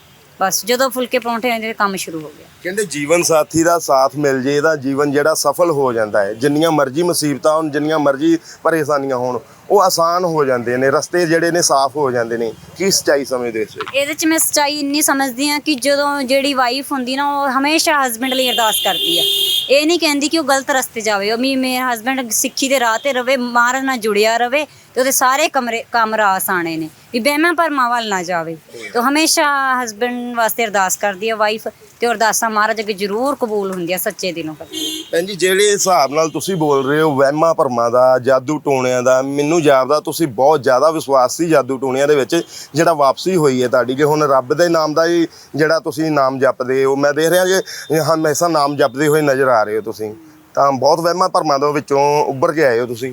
ਬਸ ਜਦੋਂ ਫੁਲਕੇ ਪਰੌਂਠੇ ਆਏ ਤੇ ਕੰਮ ਸ਼ੁਰੂ ਹੋ ਗਿਆ। ਕਹਿੰਦੇ ਜੀਵਨ ਸਾਥੀ ਦਾ ਸਾਥ ਮਿਲ ਜੇ ਤਾਂ ਜੀਵਨ ਜਿਹੜਾ ਸਫਲ ਹੋ ਜਾਂਦਾ ਹੈ। ਜਿੰਨੀਆਂ ਮਰਜ਼ੀ ਮੁਸੀਬਤਾਂ ਹੋਣ ਜਿੰਨੀਆਂ ਮਰਜ਼ੀ ਪਰੇਸ਼ਾਨੀਆਂ ਹੋਣ ਉਹ ਆਸਾਨ ਹੋ ਜਾਂਦੇ ਨੇ ਰਸਤੇ ਜਿਹੜੇ ਨੇ ਸਾਫ਼ ਹੋ ਜਾਂਦੇ ਨੇ ਕੀ ਸੱਚਾਈ ਸਮਝਦੇ ਇਸ ਵਿੱਚ? ਇਹਦੇ ਚ ਮੈਂ ਸੱਚਾਈ ਇੰਨੀ ਸਮਝਦੀ ਆ ਕਿ ਜਦੋਂ ਜਿਹੜੀ ਵਾਈਫ ਹੁੰਦੀ ਨਾ ਉਹ ਹਮੇਸ਼ਾ ਹਸਬੰਡ ਲਈ ਅਰਦਾਸ ਕਰਦੀ ਆ। ਇਹ ਨਹੀਂ ਕਹਿੰਦੀ ਕਿ ਉਹ ਗਲਤ ਰਸਤੇ ਜਾਵੇ ਉਹ ਵੀ ਮੇਰਾ ਹਸਬੰਡ ਸਿੱਖੀ ਦੇ ਰਾਹ ਤੇ ਰਵੇ ਮਹਾਰਾਜ ਨਾਲ ਜੁੜਿਆ ਰਵੇ ਤੇ ਉਹਦੇ ਸਾਰੇ ਕਮਰੇ ਕੰਮ ਰਾਸ ਆਣੇ ਨੇ। ਵੀ ਬਹਿਮਾਂ ਵੱਲ ਨਾ ਜਾਵੇ। ਤੇ ਹਮੇਸ਼ਾ ਹਸਬੰਡ ਵਾਸਤੇ ਅਰਦਾਸ ਕਰਦੀ ਆ ਵਾਈਫ ਤੇ ਅਰਦਾਸਾਂ ਮਹਾਰਾਜ ਅੱਗੇ ਜ਼ਰੂਰ ਕਬੂਲ ਹੁੰਦੀਆਂ ਸੱਚੇ ਦਿਲੋਂ ਕਰਦੀ। ਭੈਣ ਜੀ ਜਿਹੜੇ ਹਿਸਾਬ ਨਾਲ ਤੁਸੀਂ ਬੋਲ ਰਹੇ ਹੋ ਵਹਿਮਾਂ ਭਰਮਾਂ ਦਾ ਜਾਦੂ ਟੋਣਿਆਂ ਦਾ ਮੈਨੂੰ ਜਾਪਦਾ ਤੁਸੀਂ ਬਹੁਤ ਜ਼ਿਆਦਾ ਵਿਸ਼ਵਾਸ ਸੀ ਜਾਦੂ ਟੋਣਿਆਂ ਦੇ ਵਿੱਚ ਜਿਹੜਾ ਵਾਪਸੀ ਹੋਈ ਹੈ ਤੁਹਾਡੀ ਕਿ ਹੁਣ ਰੱਬ ਦੇ ਨਾਮ ਦਾ ਹੀ ਜਿਹੜਾ ਤੁਸੀਂ ਨਾਮ ਜਪਦੇ ਹੋ ਮੈਂ ਦੇਖ ਰਿਹਾ ਜੇ ਹਮੇਸ਼ਾ ਨਾਮ ਜਪਦੇ ਹੋਏ ਨਜ਼ਰ ਆ ਰਹੇ ਹੋ ਤੁਸੀਂ ਤਾਂ ਬਹੁਤ ਵਹਿਮਾਂ ਭਰਮਾਂ ਦੇ ਵਿੱਚੋਂ ਉੱਭਰ ਕੇ ਆਏ ਹੋ ਤੁਸੀਂ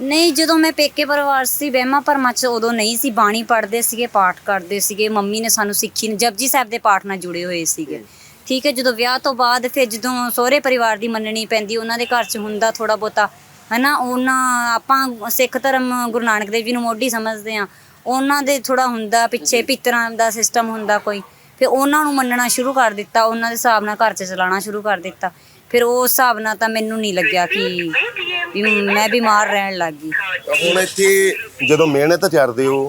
ਨਹੀਂ ਜਦੋਂ ਮੈਂ ਪੇਕੇ ਪਰਿਵਾਰ ਸੀ ਵਹਿਮਾਂ ਭਰਮਾਂ ਚ ਉਦੋਂ ਨਹੀਂ ਸੀ ਬਾਣੀ ਪੜ੍ਹਦੇ ਸੀਗੇ ਪਾਠ ਕਰਦੇ ਸੀਗੇ ਮੰਮੀ ਨੇ ਸਾਨੂੰ ਸਿੱਖੀ ਜਪਜੀ ਸਾਹਿਬ ਦੇ ਪਾਠ ਨਾਲ ਜੁੜੇ ਹੋਏ ਸੀਗੇ ਠੀਕ ਹੈ, ਜਦੋਂ ਵਿਆਹ ਤੋਂ ਬਾਅਦ ਫਿਰ ਜਦੋਂ ਸਹੁਰੇ ਪਰਿਵਾਰ ਦੀ ਮੰਨਣੀ ਪੈਂਦੀ, ਉਹਨਾਂ ਦੇ ਘਰ ਚ ਹੁੰਦਾ ਥੋੜਾ ਬਹੁਤਾ, ਹਨਾ? ਉਹਨਾਂ, ਆਪਾਂ ਸਿੱਖ ਧਰਮ ਗੁਰੂ ਨਾਨਕ ਦੇਵ ਜੀ ਨੂੰ ਮੋਢੀ ਸਮਝਦੇ ਆ ਉਹਨਾਂ ਦੇ ਥੋੜਾ ਹੁੰਦਾ ਪਿੱਛੇ ਪਿੱਤਰਾਂ ਦਾ ਸਿਸਟਮ ਹੁੰਦਾ ਕੋਈ, ਫਿਰ ਉਹਨਾਂ ਨੂੰ ਮੰਨਣਾ ਸ਼ੁਰੂ ਕਰ ਦਿੱਤਾ, ਉਹਨਾਂ ਦੇ ਹਿਸਾਬ ਨਾਲ ਘਰ ਚ ਚਲਾਉਣਾ ਸ਼ੁਰੂ ਕਰ ਦਿੱਤਾ। ਫਿਰ ਉਸ ਹਿਸਾਬ ਨਾਲ ਤਾਂ ਮੈਨੂੰ ਨਹੀਂ ਲੱਗਿਆ ਕਿ ਵੀ ਮੈਂ ਬਿਮਾਰ ਰਹਿਣ ਲੱਗ ਗਈ। ਤਾਂ ਹੁਣ ਇੱਥੇ ਜਦੋਂ ਮਿਹਨਤ ਕਰਦੇ ਹੋ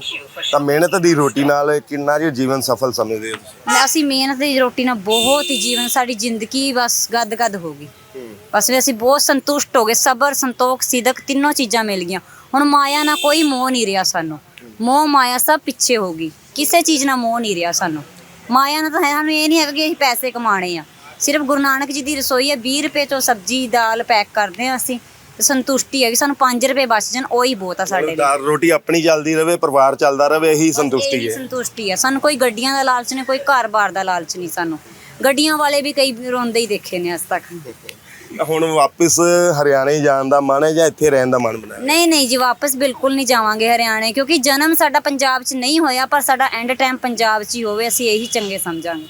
ਤਾਂ ਮਿਹਨਤ ਦੀ ਰੋਟੀ ਨਾਲ ਕਿੰਨਾ ਜਿਹਾ ਜੀਵਨ ਸਫਲ ਸਮਝਦੇ ਹੋ ਤੁਸੀਂ? ਮੈਂ ਅਸੀਂ ਮਿਹਨਤ ਦੀ ਰੋਟੀ ਨਾਲ ਬਹੁਤ ਹੀ ਜੀਵਨ ਸਾਡੀ ਜ਼ਿੰਦਗੀ ਬਸ ਗਦ-ਗਦ ਹੋ ਗਈ। ਬਸ ਵੀ ਅਸੀਂ ਬਹੁਤ ਸੰਤੁਸ਼ਟ ਹੋ ਗਏ ਸਬਰ ਸੰਤੋਖ ਸਿਦਕ ਤਿੰਨੋਂ ਚੀਜ਼ਾਂ ਮਿਲ ਗਈਆਂ। ਹੁਣ ਮਾਇਆ ਨਾਲ ਕੋਈ ਮੋਹ ਨਹੀਂ ਰਿਹਾ ਸਾਨੂੰ। ਮੋਹ ਮਾਇਆ ਸਭ ਪਿੱਛੇ ਹੋ ਗਈ। ਕਿਸੇ ਚੀਜ਼ ਨਾਲ ਮੋਹ ਨਹੀਂ ਰਿਹਾ ਸਾਨੂੰ। ਮਾਇਆ ਨਾਲ ਤਾਂ ਹੈ ਸਾਨੂੰ ਇਹ ਨਹੀਂ ਹੈਗਾ ਕਿ ਅਸੀਂ ਪੈਸੇ ਕਮਾਣੇ ਆ। ਸਿਰਫ ਗੁਰੂ ਨਾਨਕ ਜੀ ਦੀ ਰਸੋਈ ਹੈ 20 ਰੁਪਏ ਚੋਂ ਸਬਜ਼ੀ ਦਾਲ ਪੈਕ ਕਰਦੇ ਆ ਅਸੀਂ ਤੇ ਸੰਤੁਸ਼ਟੀ ਹੈ ਕਿ ਸਾਨੂੰ 5 ਰੁਪਏ ਬਚ ਜਾਣ ਉਹੀ ਬਹੁਤ ਆ ਸਾਡੇ ਲਈ। ਦਾਲ ਰੋਟੀ ਆਪਣੀ ਚੱਲਦੀ ਰਵੇ ਪਰਿਵਾਰ ਚੱਲਦਾ ਰਵੇ ਇਹੀ ਸੰਤੁਸ਼ਟੀ ਇਹੀ ਹੈ। ਸੰਤੁਸ਼ਟੀ ਹੈ ਸਾਨੂੰ ਕੋਈ ਗੱਡੀਆਂ ਦਾ ਲਾਲਚ ਨਹੀਂ ਕੋਈ ਘਰ-ਬਾਰ ਦਾ ਲਾਲਚ ਨਹੀਂ ਸਾਨੂੰ। ਗੱਡੀਆਂ ਵਾਲੇ ਵੀ ਕਈ ਰੋਂਦੇ ਹੀ ਦੇਖੇ ਨੇ ਅੱਜ ਤੱਕ। ਤਾਂ ਹੁਣ ਵਾਪਸ ਹਰਿਆਣੇ ਜਾਣ ਦਾ ਮਨ ਹੈ ਜਾਂ ਇੱਥੇ ਰਹਿਣ ਦਾ ਮਨ ਬਣਾਇਆ ਨਹੀਂ ਨਹੀਂ ਜੀ ਵਾਪਸ ਬਿਲਕੁਲ ਨਹੀਂ ਜਾਵਾਂਗੇ ਹਰਿਆਣੇ ਕਿਉਂਕਿ ਜਨਮ ਸਾਡਾ ਪੰਜਾਬ 'ਚ ਨਹੀਂ ਹੋਇਆ ਪਰ ਸਾਡਾ ਐਂਡ ਟਾਈਮ ਪੰਜਾਬ 'ਚ ਹੀ ਹੋਵੇ ਅਸੀਂ ਇਹੀ ਚੰਗੇ ਸਮਝਾਂਗੇ।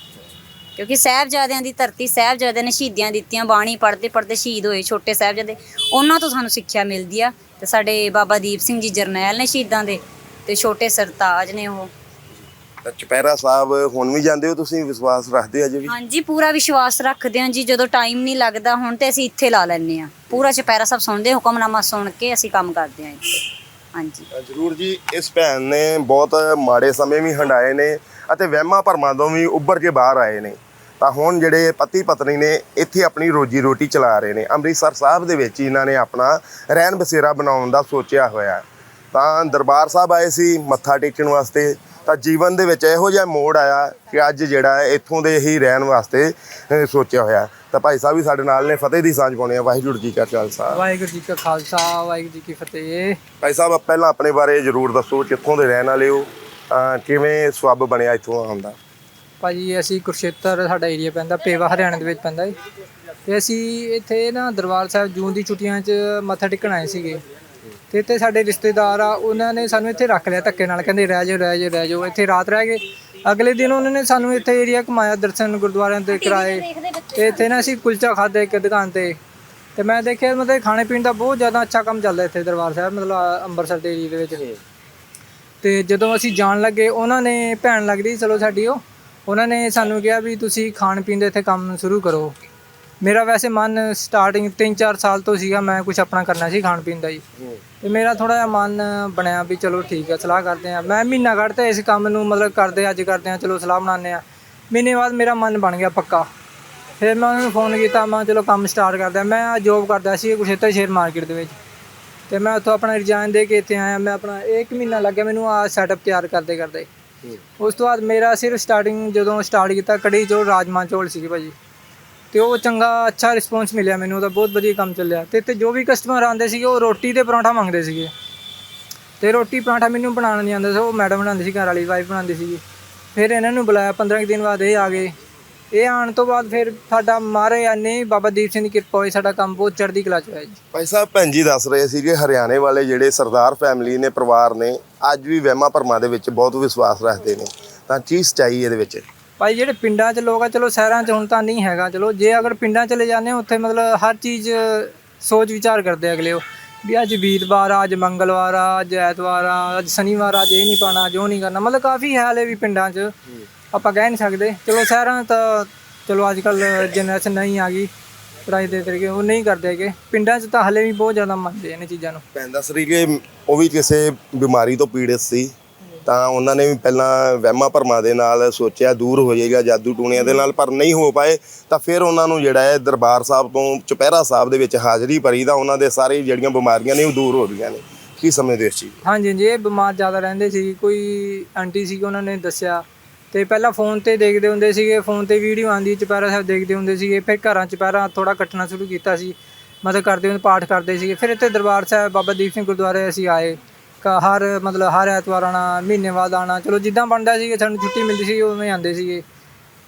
ਕਿਉਂਕਿ ਸਾਹਿਬਜ਼ਾਦਿਆਂ ਦੀ ਧਰਤੀ ਸਾਹਿਬਜ਼ਾਦਿਆਂ ਨੇ ਸ਼ਹੀਦੀਆਂ ਦਿੱਤੀਆਂ ਬਾਣੀ ਪੜ੍ਹਦੇ ਪੜ੍ਹਦੇ ਸ਼ਹੀਦ ਹੋਏ ਛੋਟੇ ਸਾਹਿਬਜ਼ਾਦੇ। ਉਹਨਾਂ ਤੋਂ ਸਾਨੂੰ ਸਿੱਖਿਆ ਮਿਲਦੀ ਆ ਤੇ ਸਾਡੇ ਬਾਬਾ ਦੀਪ ਸਿੰਘ ਜੀ ਜਰਨੈਲ ਨੇ ਸ਼ਹੀਦਾਂ ਦੇ ਤੇ ਛੋਟੇ ਸਰਤਾਜ ਨੇ ਉਹ। ਤਾਂ ਚੁਪਹਿਰਾ ਸਾਹਿਬ ਹੁਣ ਵੀ ਜਾਂਦੇ ਹੋ ਤੁਸੀਂ? ਵਿਸ਼ਵਾਸ ਰੱਖਦੇ ਹੋ ਅਜੇ ਵੀ? ਹਾਂਜੀ ਪੂਰਾ ਵਿਸ਼ਵਾਸ ਰੱਖਦੇ ਹਾਂ ਜੀ। ਜਦੋਂ ਟਾਈਮ ਨਹੀਂ ਲੱਗਦਾ ਹੁਣ ਤੇ ਅਸੀਂ ਇੱਥੇ ਲਾ ਲੈਂਦੇ ਹਾਂ। ਪੂਰਾ ਚੁਪਹਿਰਾ ਸਭ ਸੁਣਦੇ ਹੁਕਮਨਾਮਾ ਸੁਣ ਕੇ ਅਸੀਂ ਕੰਮ ਕਰਦੇ ਹਾਂ ਇੱਥੇ। ਹਾਂਜੀ। ਜ਼ਰੂਰ ਜੀ ਇਸ ਭੈਣ ਨੇ ਬਹੁਤ ਮਾੜੇ ਸਮੇਂ ਵੀ ਹੰਡਾਏ ਨੇ ਅਤੇ ਵਹਿਮਾਂ ਭਰਮਾਂ ਤੋਂ ਵੀ ਉੱਭਰ ਕੇ ਬਾਹਰ ਆਏ ਨੇ। ਤਾਂ ਹੁਣ ਜਿਹੜੇ ਪਤੀ ਪਤਨੀ ਨੇ ਇੱਥੇ ਆਪਣੀ ਰੋਜੀ ਰੋਟੀ ਚਲਾ ਰਹੇ ਨੇ। ਅੰਮ੍ਰਿਤਸਰ ਸਾਹਿਬ ਦੇ ਵਿੱਚ ਇਹਨਾਂ ਨੇ ਆਪਣਾ ਰਹਿਣ ਬਸੇਰਾ ਬਣਾਉਣ ਦਾ ਸੋਚਿਆ ਹੋਇਆ ਤਾਂ ਦਰਬਾਰ ਸਾਹਿਬ ਆਏ ਸੀ ਮੱਥਾ ਟੇਕਣ ਵਾਸਤੇ। ਤਾਂ ਜੀਵਨ ਦੇ ਵਿੱਚ ਇਹੋ ਜਿਹਾ ਮੋੜ ਆਇਆ ਕਿ ਅੱਜ ਜਿਹੜਾ ਇੱਥੋਂ ਦੇ ਹੀ ਰਹਿਣ ਵਾਸਤੇ ਸੋਚਿਆ ਹੋਇਆ ਤਾਂ ਭਾਈ ਸਾਹਿਬ ਵੀ ਸਾਡੇ ਨਾਲ ਨੇ ਫਤਿਹ ਦੀ ਸਾਂਝ ਪਾਉਣੇ ਆ ਵਾਹਿਗੁਰੂ ਜੀ ਕਾ ਖਾਲਸਾ। ਵਾਹਿਗੁਰੂ ਜੀ ਕਾ ਖਾਲਸਾ ਵਾਹਿਗੁਰੂ ਜੀ ਕੀ ਫਤਿਹ। ਭਾਈ ਸਾਹਿਬ ਪਹਿਲਾਂ ਆਪਣੇ ਬਾਰੇ ਜ਼ਰੂਰ ਦੱਸੋ ਕਿੱਥੋਂ ਦੇ ਰਹਿਣ ਵਾਲੇ ਹੋ? ਕਿਵੇਂ ਸਵੱਬ ਬਣਿਆ ਇੱਥੋਂ ਆਉਣ ਦਾ? ਭਾਜੀ, ਅਸੀਂ ਕੁਰਸ਼ੇਤਰ ਸਾਡਾ ਏਰੀਆ ਪੈਂਦਾ, ਪੇਵਾ ਹਰਿਆਣਾ ਦੇ ਵਿੱਚ ਪੈਂਦਾ ਹੈ ਤੇ ਅਸੀਂ ਇੱਥੇ ਨਾ ਦਰਬਾਰ ਸਾਹਿਬ ਜੂਨ ਦੀ ਛੁੱਟੀਆਂ 'ਚ ਮੱਥਾ ਟੇਕਣ ਆਏ ਸੀਗੇ। ਤੇ ਇੱਥੇ ਸਾਡੇ ਰਿਸ਼ਤੇਦਾਰ ਆ, ਉਹਨਾਂ ਨੇ ਸਾਨੂੰ ਇੱਥੇ ਰੱਖ ਲਿਆ ਧੱਕੇ ਨਾਲ, ਕਹਿੰਦੇ ਰਹਿ ਜਾਓ ਰਹਿ ਜਾਓ ਰਹਿ ਜਾਓ, ਇੱਥੇ ਰਾਤ ਰਹਿ ਗਏ। ਅਗਲੇ ਦਿਨ ਉਹਨਾਂ ਨੇ ਸਾਨੂੰ ਇੱਥੇ ਏਰੀਆ ਘੁਮਾਇਆ, ਦਰਸ਼ਨ ਗੁਰਦੁਆਰਿਆਂ ਦੇ ਕਰਾਏ। ਤੇ ਇੱਥੇ ਨਾ ਅਸੀਂ ਕੁਲਚਾ ਖਾਦੇ ਇੱਕ ਦੁਕਾਨ ਤੇ। ਤੇ ਮੈਂ ਦੇਖਿਆ, ਮਤਲਬ ਖਾਣੇ ਪੀਣ ਦਾ ਬਹੁਤ ਜ਼ਿਆਦਾ ਅੱਛਾ ਕੰਮ ਚੱਲਦਾ ਇੱਥੇ ਦਰਬਾਰ ਸਾਹਿਬ, ਮਤਲਬ ਅੰਮ੍ਰਿਤਸਰ ਦੇ ਏਰੀਆ ਦੇ ਵਿੱਚ। ਤੇ ਜਦੋਂ ਅਸੀਂ ਜਾਣ ਲੱਗੇ, ਉਹਨਾਂ ਨੇ ਭੈਣ ਲੱਗਦੀ, ਚਲੋ ਸਾਡੀ ਉਹ ਉਹਨਾਂ ਨੇ ਸਾਨੂੰ ਕਿਹਾ ਵੀ ਤੁਸੀਂ ਖਾਣ ਪੀਣ ਦਾ ਇੱਥੇ ਕੰਮ ਸ਼ੁਰੂ ਕਰੋ। ਮੇਰਾ ਵੈਸੇ ਮਨ ਸਟਾਰਟਿੰਗ 3-4 ਸਾਲ ਤੋਂ ਸੀਗਾ ਮੈਂ ਕੁਝ ਆਪਣਾ ਕਰਨਾ ਸੀ ਖਾਣ ਪੀਣ ਦਾ ਜੀ। ਤੇ ਮੇਰਾ ਥੋੜਾ ਜਿਹਾ ਮਨ ਬਣਿਆ ਵੀ ਚਲੋ ਠੀਕ ਹੈ ਸਲਾਹ ਕਰਦੇ ਆ ਮੈਂ ਮਹੀਨਾ ਕੱਢਤਾ ਇਸ ਕੰਮ ਨੂੰ ਮਤਲਬ ਕਰਦੇ ਅੱਜ ਕਰਦੇ ਆ ਚਲੋ ਸਲਾਹ ਬਣਾਉਂਦੇ ਆ ਮਹੀਨੇ ਬਾਅਦ ਮੇਰਾ ਮਨ ਬਣ ਗਿਆ ਪੱਕਾ। ਫਿਰ ਮੈਂ ਉਹਨਾਂ ਨੂੰ ਫੋਨ ਕੀਤਾ ਮੈਂ ਚਲੋ ਕੰਮ ਸਟਾਰਟ ਕਰਦੇ ਆ ਮੈਂ ਜੋਬ ਕਰਦਾ ਸੀ ਕੁਸ਼ੇਤਰ ਸ਼ੇਅਰ ਮਾਰਕੀਟ ਦੇ ਵਿੱਚ। ਤੇ ਮੈਂ ਉੱਥੋਂ ਆਪਣਾ ਰਿਜ਼ਾਈਨ ਦੇ ਕੇ ਇੱਥੇ ਆਇਆ। ਮੈਂ ਆਪਣਾ 1 ਮਹੀਨਾ ਲੱਗਿਆ ਮੈਨੂੰ ਆ ਸੈਟਅਪ ਤਿਆਰ ਕਰਦੇ ਕਰਦੇ ਉਸ ਤੋਂ ਬਾਅਦ ਮੇਰਾ ਸਿਰਫ ਸਟਾਰਟਿੰਗ ਜਦੋਂ ਸਟਾਰਟ ਕੀਤਾ, ਕੜੀ ਚੌਲ ਰਾਜਮਾ ਚੌਲ ਸੀਗੇ ਭਾਜੀ। ਤੇ ਉਹ ਚੰਗਾ, ਅੱਛਾ ਰਿਸਪੌਂਸ ਮਿਲਿਆ ਮੈਨੂੰ, ਉਹਦਾ ਬਹੁਤ ਵਧੀਆ ਕੰਮ ਚੱਲਿਆ। ਤੇ ਤੇ ਜੋ ਵੀ ਕਸਟਮਰ ਆਉਂਦੇ ਸੀਗੇ, ਉਹ ਰੋਟੀ ਤੇ ਪਰੌਂਠਾ ਮੰਗਦੇ ਸੀਗੇ। ਤੇ ਰੋਟੀ, ਪਰਾਂਠਾ ਮੈਨੂੰ ਬਣਾਉਣਾ ਨਹੀਂ ਆਉਂਦਾ ਸੀ, ਉਹ ਮੈਡਮ ਬਣਾਉਂਦੀ ਸੀ, ਘਰ ਵਾਲੀ ਵਾਈਫ ਬਣਾਉਂਦੀ ਸੀਗੀ। ਫਿਰ ਇਹਨਾਂ ਨੂੰ ਬੁਲਾਇਆ 15 ਕੁ ਦਿਨ ਬਾਅਦ ਇਹ ਆ ਗਏ। ਇਹ ਆਉਣ ਤੋਂ ਬਾਅਦ ਫਿਰ ਸਾਡਾ ਮਾਰੇ ਨੇ ਬਾਬਾ ਦੀਪ ਸਿੰਘ ਦੀ ਕਿਰਪਾ ਹੋਈ ਸਾਡਾ ਕੰਮ ਬਹੁਤ ਚੜ੍ਹਦੀ ਕਲਾ ਚ ਹੋਇਆ ਜੀ। ਭਾਈ ਸਾਹਿਬ ਭੈਣ ਜੀ ਦੱਸ ਰਹੇ ਸੀਗੇ ਹਰਿਆਣੇ ਵਾਲੇ ਜਿਹੜੇ ਸਰਦਾਰ ਫੈਮਿਲੀ ਨੇ ਪਰਿਵਾਰ ਨੇ ਅੱਜ ਵੀ ਵਹਿਮਾਂ ਭਰਮਾਂ ਦੇ ਵਿੱਚ ਬਹੁਤ ਵਿਸ਼ਵਾਸ ਰੱਖਦੇ ਨੇ। ਤਾਂ ਕੀ ਸਚਾਈ ਇਹਦੇ ਵਿੱਚ। ਭਾਈ ਜਿਹੜੇ ਪਿੰਡਾਂ 'ਚ ਲੋਕ ਆ ਚਲੋ ਸ਼ਹਿਰਾਂ 'ਚ ਹੁਣ ਤਾਂ ਨਹੀਂ ਹੈਗਾ ਚਲੋ ਜੇ ਅਗਰ ਪਿੰਡਾਂ ਚਲੇ ਜਾਂਦੇ ਹੋ ਉੱਥੇ ਮਤਲਬ ਹਰ ਚੀਜ਼ ਸੋਚ ਵਿਚਾਰ ਕਰਦੇ ਅਗਲੇ ਉਹ ਵੀ ਅੱਜ ਵੀਰਵਾਰ ਆ ਅੱਜ ਮੰਗਲਵਾਰ ਆ ਅੱਜ ਐਤਵਾਰ ਆ ਅੱਜ ਸ਼ਨੀਵਾਰ ਆ ਅੱਜ ਇਹ ਨਹੀਂ ਪਾਣਾ ਜੋ ਨਹੀਂ ਕਰਨਾ। ਮਤਲਬ ਕਾਫੀ ਹੈ ਹਲੇ ਵੀ ਪਿੰਡਾਂ 'ਚ। ਆਪਾਂ ਕਹਿ ਨਹੀਂ ਸਕਦੇ। ਚਲੋ ਸ਼ਹਿਰਾਂ ਤਾਂ ਚਲੋ ਅੱਜ ਕੱਲ ਜਨਰੇਸ਼ਨ ਨਹੀਂ ਆ ਗਈ ਪੜਾਈ ਦੇ ਤਰੀਕੇ ਉਹ ਨਹੀਂ ਕਰਦੇ ਹੈਗੇ। ਪਿੰਡਾਂ 'ਚ ਤਾਂ ਹਲੇ ਵੀ ਬਹੁਤ ਜ਼ਿਆਦਾ ਮੰਨਦੇ ਆ ਇਹ ਚੀਜ਼ਾਂ ਨੂੰ। ਭੈਣ ਦੱਸ ਰਹੀ ਕਿ ਉਹ ਵੀ ਕਿਸੇ ਬਿਮਾਰੀ ਤੋਂ ਪੀੜਿਤ ਸੀ ਤਾਂ ਉਹਨਾਂ ਨੇ ਵੀ ਪਹਿਲਾਂ ਵਹਿਮਾਂ ਭਰਮਾਂ ਦੇ ਨਾਲ ਸੋਚਿਆ ਦੂਰ ਹੋ ਜਾਏਗਾ ਜਾਦੂ ਟੂਣਿਆਂ ਦੇ ਨਾਲ ਪਰ ਨਹੀਂ ਹੋ ਪਾਏ ਤਾਂ ਫਿਰ ਉਹਨਾਂ ਨੂੰ ਜਿਹੜਾ ਹੈ ਦਰਬਾਰ ਸਾਹਿਬ ਤੋਂ ਚੁਪਹਿਰਾ ਸਾਹਿਬ ਦੇ ਵਿੱਚ ਹਾਜ਼ਰੀ ਭਰੀ ਤਾਂ ਉਹਨਾਂ ਦੇ ਸਾਰੇ ਜਿਹੜੀਆਂ ਬਿਮਾਰੀਆਂ ਨੇ ਉਹ ਦੂਰ ਹੋ ਰਹੀਆਂ ਨੇ। ਕੀ ਸਮਝਦੇ ਇਸ ਚੀਜ਼? ਹਾਂਜੀ ਜੀ ਇਹ ਬਿਮਾਰ ਜ਼ਿਆਦਾ ਰਹਿੰਦੇ ਸੀ। ਕੋਈ ਆਂਟੀ ਸੀ ਉਹਨਾਂ ਨੇ ਦੱਸਿਆ ਤੇ ਪਹਿਲਾਂ ਫੋਨ ਤੇ ਦੇਖਦੇ ਹੁੰਦੇ ਸੀਗੇ ਫੋਨ ਤੇ ਵੀਡੀਓ ਆਂਦੀ ਚੁਪਹਿਰਾ ਸਾਹਿਬ ਦੇਖਦੇ ਹੁੰਦੇ ਸੀਗੇ, ਫਿਰ ਘਰਾਂ ਚੁਪਹਿਰਾ ਥੋੜਾ ਕੱਟਣਾ ਸ਼ੁਰੂ ਕੀਤਾ ਸੀ, ਮਤਲਬ ਕਰਦੇ ਹੁੰਦੇ, ਪਾਠ ਕਰਦੇ ਸੀਗੇ, ਫਿਰ ਇੱਥੇ ਦਰਬਾਰ ਸਾਹਿਬ ਬਾਬਾ ਦੀਪ ਸਿੰਘ ਗੁਰਦੁਆਰੇ ਅਸੀਂ ਆਏ, ਕ- ਹਰ ਮਤਲਬ ਹਰ ਐਤਵਾਰ ਆਉਣਾ, ਮਹੀਨੇ ਬਾਅਦ ਆਉਣਾ, ਚਲੋ ਜਿੱਦਾਂ ਬਣਦਾ ਸੀਗਾ, ਸਾਨੂੰ ਛੁੱਟੀ ਮਿਲਦੀ ਸੀ ਉਵੇਂ ਆਉਂਦੇ ਸੀਗੇ।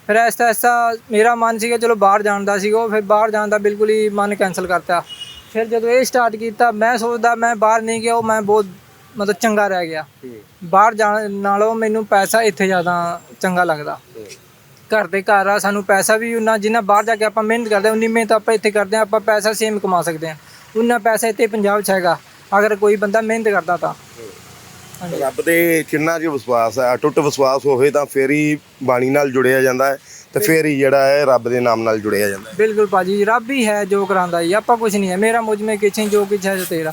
ਫਿਰ ਐਸਾ ਐਸਾ ਮੇਰਾ ਮਨ ਸੀਗਾ, ਚਲੋ ਬਾਹਰ ਜਾਣ ਦਾ ਸੀਗਾ, ਉਹ ਫਿਰ ਬਾਹਰ ਜਾਣ ਦਾ ਬਿਲਕੁਲ ਹੀ ਮਨ ਕੈਨਸਲ ਕਰਤਾ। ਫਿਰ ਜਦੋਂ ਇਹ ਸਟਾਰਟ ਕੀਤਾ, ਮੈਂ ਸੋਚਦਾ ਮੈਂ ਬਾਹਰ ਨਹੀਂ ਗਿਆ, ਉਹ ਮੈਂ ਬਹੁਤ ਮਤਲਬ ਚੰਗਾ ਰਹਿ ਗਿਆ। ਬਾਹਰ ਜਾਣ ਨਾਲੋਂ ਮੈਨੂੰ ਪੈਸਾ ਇੱਥੇ ਜ਼ਿਆਦਾ ਚੰਗਾ ਲੱਗਦਾ। ਘਰ ਦੇ ਘਰ ਆ ਸਾਨੂੰ ਪੈਸਾ ਵੀ ਉਨਾ ਜਿੰਨਾ ਬਾਹਰ ਜਾ ਕੇ ਆਪਾਂ ਮਿਹਨਤ ਕਰਦੇ ਉਨੀ ਮਿਹਨਤ ਆਪਾਂ ਇੱਥੇ ਕਰਦੇ ਹਾਂ ਆਪਾਂ ਪੈਸਾ ਸੇਮ ਕਮਾ ਸਕਦੇ ਹਾਂ। ਉਨਾ ਪੈਸਾ ਇੱਥੇ ਪੰਜਾਬ 'ਚ ਹੈਗਾ। ਅਗਰ ਕੋਈ ਬੰਦਾ ਮਿਹਨਤ ਕਰਦਾ ਤਾਂ। ਰੱਬ ਦੇ ਕਿੰਨਾ ਜਿਹਾ ਵਿਸ਼ਵਾਸ ਹੈ ਅਟੁੱਟ ਵਿਸ਼ਵਾਸ ਹੋਵੇ ਤਾਂ ਫੇਰ ਹੀ ਬਾਣੀ ਨਾਲ ਜੁੜਿਆ ਜਾਂਦਾ ਹੈ ਤੇ ਫੇਰ ਹੀ ਜਿਹੜਾ ਹੈ ਰੱਬ ਦੇ ਨਾਮ ਨਾਲ ਜੁੜਿਆ ਜਾਂਦਾ ਹੈ। ਬਿਲਕੁਲ ਭਾਜੀ ਰੱਬ ਹੀ ਹੈ ਜੋ ਕਰਾਂਦਾ ਜੀ ਆਪਾਂ ਕੁਝ ਨਹੀਂ ਹੈ। ਮੇਰਾ ਮੁਝ ਮੇ ਕਿਛੇ ਜੋ ਕੁਛ ਹੈ ਜੋ ਤੇਰਾ।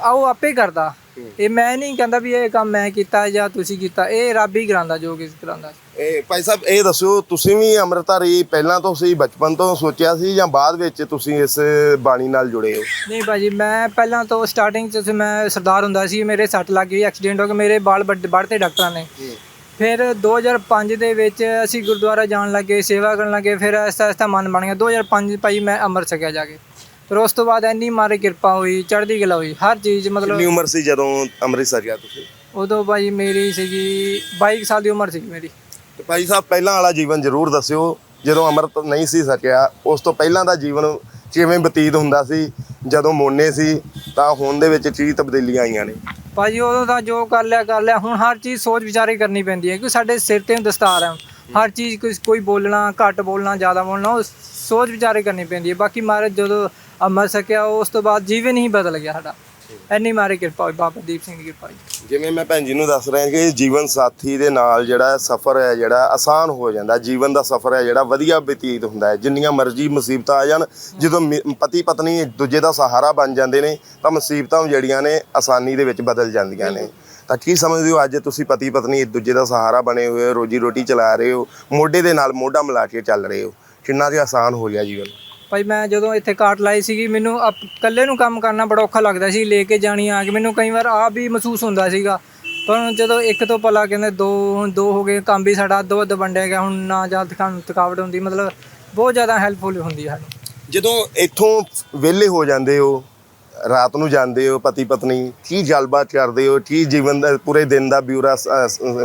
ਆਓ ਆਪੇ ਕਰਦਾ। ਇਹ ਮੈਂ ਨਹੀਂ ਕਹਿੰਦਾ ਵੀ ਇਹ ਕੰਮ ਮੈਂ ਕੀਤਾ ਜਾਂ ਤੁਸੀਂ ਕੀਤਾ ਇਹ ਰੱਬ ਹੀ ਕਰਾਂਦਾ ਜੋ ਕੁਛ ਕਰਾਂਦਾ ਇਹ ਭਾਈ ਸਾਹਿਬ ਇਹ ਦੱਸਿਓ ਤੁਸੀਂ ਵੀ ਅੰਮ੍ਰਿਤਧਾਰੀ ਪਹਿਲਾਂ ਤੋਂ ਸੀ ਬਚਪਨ ਤੋਂ ਸੋਚਿਆ ਸੀ ਜਾਂ ਬਾਅਦ ਵਿੱਚ ਤੁਸੀਂ ਇਸ ਬਾਣੀ ਨਾਲ ਜੁੜੇ ਹੋ? ਨਹੀਂ ਭਾਜੀ ਮੈਂ ਪਹਿਲਾਂ ਤੋਂ ਸਟਾਰਟਿੰਗ ਚ ਸੀ ਮੈਂ ਸਰਦਾਰ ਹੁੰਦਾ ਸੀ ਮੇਰੇ ਸੱਟ ਲੱਗ ਗਈ ਐਕਸੀਡੈਂਟ ਹੋ ਗਿਆ ਮੇਰੇ ਬਾਲ ਵੱਢਤੇ ਡਾਕਟਰਾਂ ਨੇ। ਫਿਰ 2005 ਦੇ ਵਿੱਚ ਅਸੀਂ ਗੁਰਦੁਆਰਾ ਜਾਣ ਲੱਗੇ ਸੇਵਾ ਕਰਨ ਲੱਗੇ ਫਿਰ ਐਸਾ ਐਸਾ ਮਨ ਬਣ ਗਿਆ। 2005 ਭਾਈ ਮੈਂ ਅੰਮ੍ਰਿਤ ਛਕਿਆ ਜਾ ਕੇ। ਫਿਰ ਉਸ ਤੋਂ ਬਾਅਦ ਇੰਨੀ ਮਾਰੇ ਕਿਰਪਾ ਹੋਈ ਚੜ੍ਹਦੀ ਕਲਾ ਹੋਈ ਹਰ ਚੀਜ਼ ਕਿੰਨੀ ਮਤਲਬ ਉਮਰ ਸੀ ਜਦੋਂ ਅੰਮ੍ਰਿਤਸਰ ਗਿਆ ਤੁਸੀਂ? ਉਦੋਂ ਭਾਈ ਮੇਰੀ ਸੀਗੀ 22 ਸਾਲ ਦੀ ਉਮਰ ਸੀਗੀ ਮੇਰੀ। ਤੇ ਭਾਈ ਸਾਹਿਬ ਪਹਿਲਾਂ ਵਾਲਾ ਜੀਵਨ ਜ਼ਰੂਰ ਦੱਸਿਓ ਜਦੋਂ ਅੰਮ੍ਰਿਤ ਨਹੀਂ ਸੀ ਸਕਿਆ ਉਸ ਤੋਂ ਪਹਿਲਾਂ ਦਾ ਜੀਵਨ ਕਿਵੇਂ ਬਤੀਤ ਹੁੰਦਾ ਸੀ? ਜਦੋਂ ਮੋਨੇ ਸੀ ਤਾਂ ਹੁਣ ਦੇ ਵਿੱਚ ਕੀ ਤਬਦੀਲੀਆਂ ਆਈਆਂ ਨੇ? ਭਾਜੀ ਉਦੋਂ ਤਾਂ ਜੋ ਕਰ ਲਿਆ ਕਰ ਲਿਆ ਹੁਣ ਹਰ ਚੀਜ਼ ਸੋਚ ਵਿਚਾਰੇ ਕਰਨੀ ਪੈਂਦੀ ਹੈ ਕਿਉਂਕਿ ਸਾਡੇ ਸਿਰ ਤੇ ਦਸਤਾਰ ਹੈ। ਹਰ ਚੀਜ਼ ਕੋਈ ਕੋਈ ਬੋਲਣਾ ਘੱਟ ਬੋਲਣਾ ਜ਼ਿਆਦਾ ਬੋਲਣਾ ਉਹ ਸੋਚ ਵਿਚਾਰੇ ਕਰਨੀ ਪੈਂਦੀ ਹੈ। ਬਾਕੀ ਮਹਾਰਾਜ ਜਦੋਂ ਅੰਮ੍ਰਿਤ ਸਕਿਆ ਉਸ ਤੋਂ ਬਾਅਦ ਜੀਵਨ ਹੀ ਬਦਲ ਗਿਆ ਸਾਡਾ। ਐਨੀ ਮਾਰੇ ਕਿਰਪਾ ਹੋਈ ਬਾਬਾ ਦੀਪ ਸਿੰਘ ਦੀ ਕਿਰਪਾ ਜੀ ਜਿਵੇਂ ਮੈਂ ਭੈਣ ਜੀ ਨੂੰ ਦੱਸ ਰਿਹਾ ਕਿ ਜੀਵਨ ਸਾਥੀ ਦੇ ਨਾਲ ਜਿਹੜਾ ਸਫ਼ਰ ਹੈ ਜਿਹੜਾ ਆਸਾਨ ਹੋ ਜਾਂਦਾ। ਜੀਵਨ ਦਾ ਸਫ਼ਰ ਹੈ ਜਿਹੜਾ ਵਧੀਆ ਬਤੀਤ ਹੁੰਦਾ ਹੈ। ਜਿੰਨੀਆਂ ਮਰਜ਼ੀ ਮੁਸੀਬਤਾਂ ਆ ਜਾਣ ਜਦੋਂ ਮਿ- ਪਤੀ ਪਤਨੀ ਇੱਕ ਦੂਜੇ ਦਾ ਸਹਾਰਾ ਬਣ ਜਾਂਦੇ ਨੇ ਤਾਂ ਮੁਸੀਬਤਾਂ ਜਿਹੜੀਆਂ ਨੇ ਆਸਾਨੀ ਦੇ ਵਿੱਚ ਬਦਲ ਜਾਂਦੀਆਂ ਨੇ। ਤਾਂ ਕੀ ਸਮਝਦੇ ਹੋ ਅੱਜ ਤੁਸੀਂ ਪਤੀ ਪਤਨੀ ਇੱਕ ਦੂਜੇ ਦਾ ਸਹਾਰਾ ਬਣੇ ਹੋਏ ਹੋ ਰੋਜੀ ਰੋਟੀ ਚਲਾ ਰਹੇ ਹੋ ਮੋਢੇ ਦੇ ਨਾਲ ਮੋਢਾ ਮਿਲਾ ਕੇ ਚੱਲ ਰਹੇ ਹੋ। ਕਿੰਨਾ ਜਿਹਾ ਆਸਾਨ ਹੋ ਗਿਆ ਜੀਵਨ? ਭਾਈ ਮੈਂ ਜਦੋਂ ਇੱਥੇ ਕਾਟ ਲਾਈ ਸੀਗੀ, ਮੈਨੂੰ ਆਪ- ਇਕੱਲੇ ਨੂੰ ਕੰਮ ਕਰਨਾ ਬੜਾ ਔਖਾ ਲੱਗਦਾ ਸੀ, ਲੈ ਕੇ ਜਾਣੀ ਆ ਕੇ। ਮੈਨੂੰ ਕਈ ਵਾਰ ਆਪ ਵੀ ਮਹਿਸੂਸ ਹੁੰਦਾ ਸੀਗਾ। ਪਰ ਹੁਣ ਜਦੋਂ ਇੱਕ ਤੋਂ ਪਲਾ ਕਹਿੰਦੇ ਦੋ, ਹੁਣ ਦੋ ਹੋ ਗਏ, ਕੰਮ ਵੀ ਸਾਡਾ ਅੱਧੋ ਅੱਧ ਵੰਡਿਆ ਗਿਆ, ਹੁਣ ਨਾ ਜਾਂ ਥਕਾਨ ਥਕਾਵਟ ਹੁੰਦੀ, ਮਤਲਬ ਬਹੁਤ ਜ਼ਿਆਦਾ ਹੈਲਪਫੁਲ ਹੁੰਦੀ ਹੈ ਸਾਨੂੰ। ਜਦੋਂ ਇੱਥੋਂ ਵਿਹਲੇ ਹੋ ਜਾਂਦੇ ਹੋ ਰਾਤ ਨੂੰ ਜਾਂਦੇ ਹੋ ਪਤੀ ਪਤਨੀ ਕੀ ਗੱਲਬਾਤ ਕਰਦੇ ਹੋ ਕੀ ਜੀਵਨ ਦਾ ਪੂਰੇ ਦਿਨ ਦਾ ਬਿਊਰਾ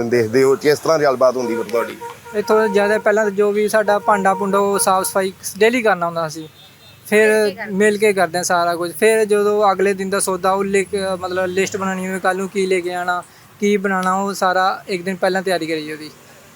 ਦੇਖਦੇ ਹੋ ਕਿਸ ਤਰ੍ਹਾਂ ਗੱਲਬਾਤ ਹੁੰਦੀ ਫਿਰ ਤੁਹਾਡੀ? ਇੱਥੋਂ ਜ਼ਿਆਦਾ ਪਹਿਲਾਂ ਤਾਂ ਜੋ ਵੀ ਸਾਡਾ ਭਾਂਡਾ ਭੁੰਡਾ ਉਹ ਸਾਫ਼ ਸਫ਼ਾਈ ਡੇਲੀ ਕਰਨਾ ਹੁੰਦਾ ਸੀ। ਫਿਰ ਮਿਲ ਕੇ ਕਰਦੇ ਹਾਂ ਸਾਰਾ ਕੁਝ। ਫਿਰ ਜਦੋਂ ਅਗਲੇ ਦਿਨ ਦਾ ਸੌਦਾ ਉਹ ਲਿਖ ਮਤਲਬ ਲਿਸਟ ਬਣਾਉਣੀ ਹੋਵੇ ਕੱਲ ਨੂੰ ਕੀ ਲੈ ਕੇ ਆਣਾ ਕੀ ਬਣਾਉਣਾ ਉਹ ਸਾਰਾ ਇੱਕ ਦਿਨ ਪਹਿਲਾਂ ਤਿਆਰੀ ਕਰੀ ਉਹਦੀ।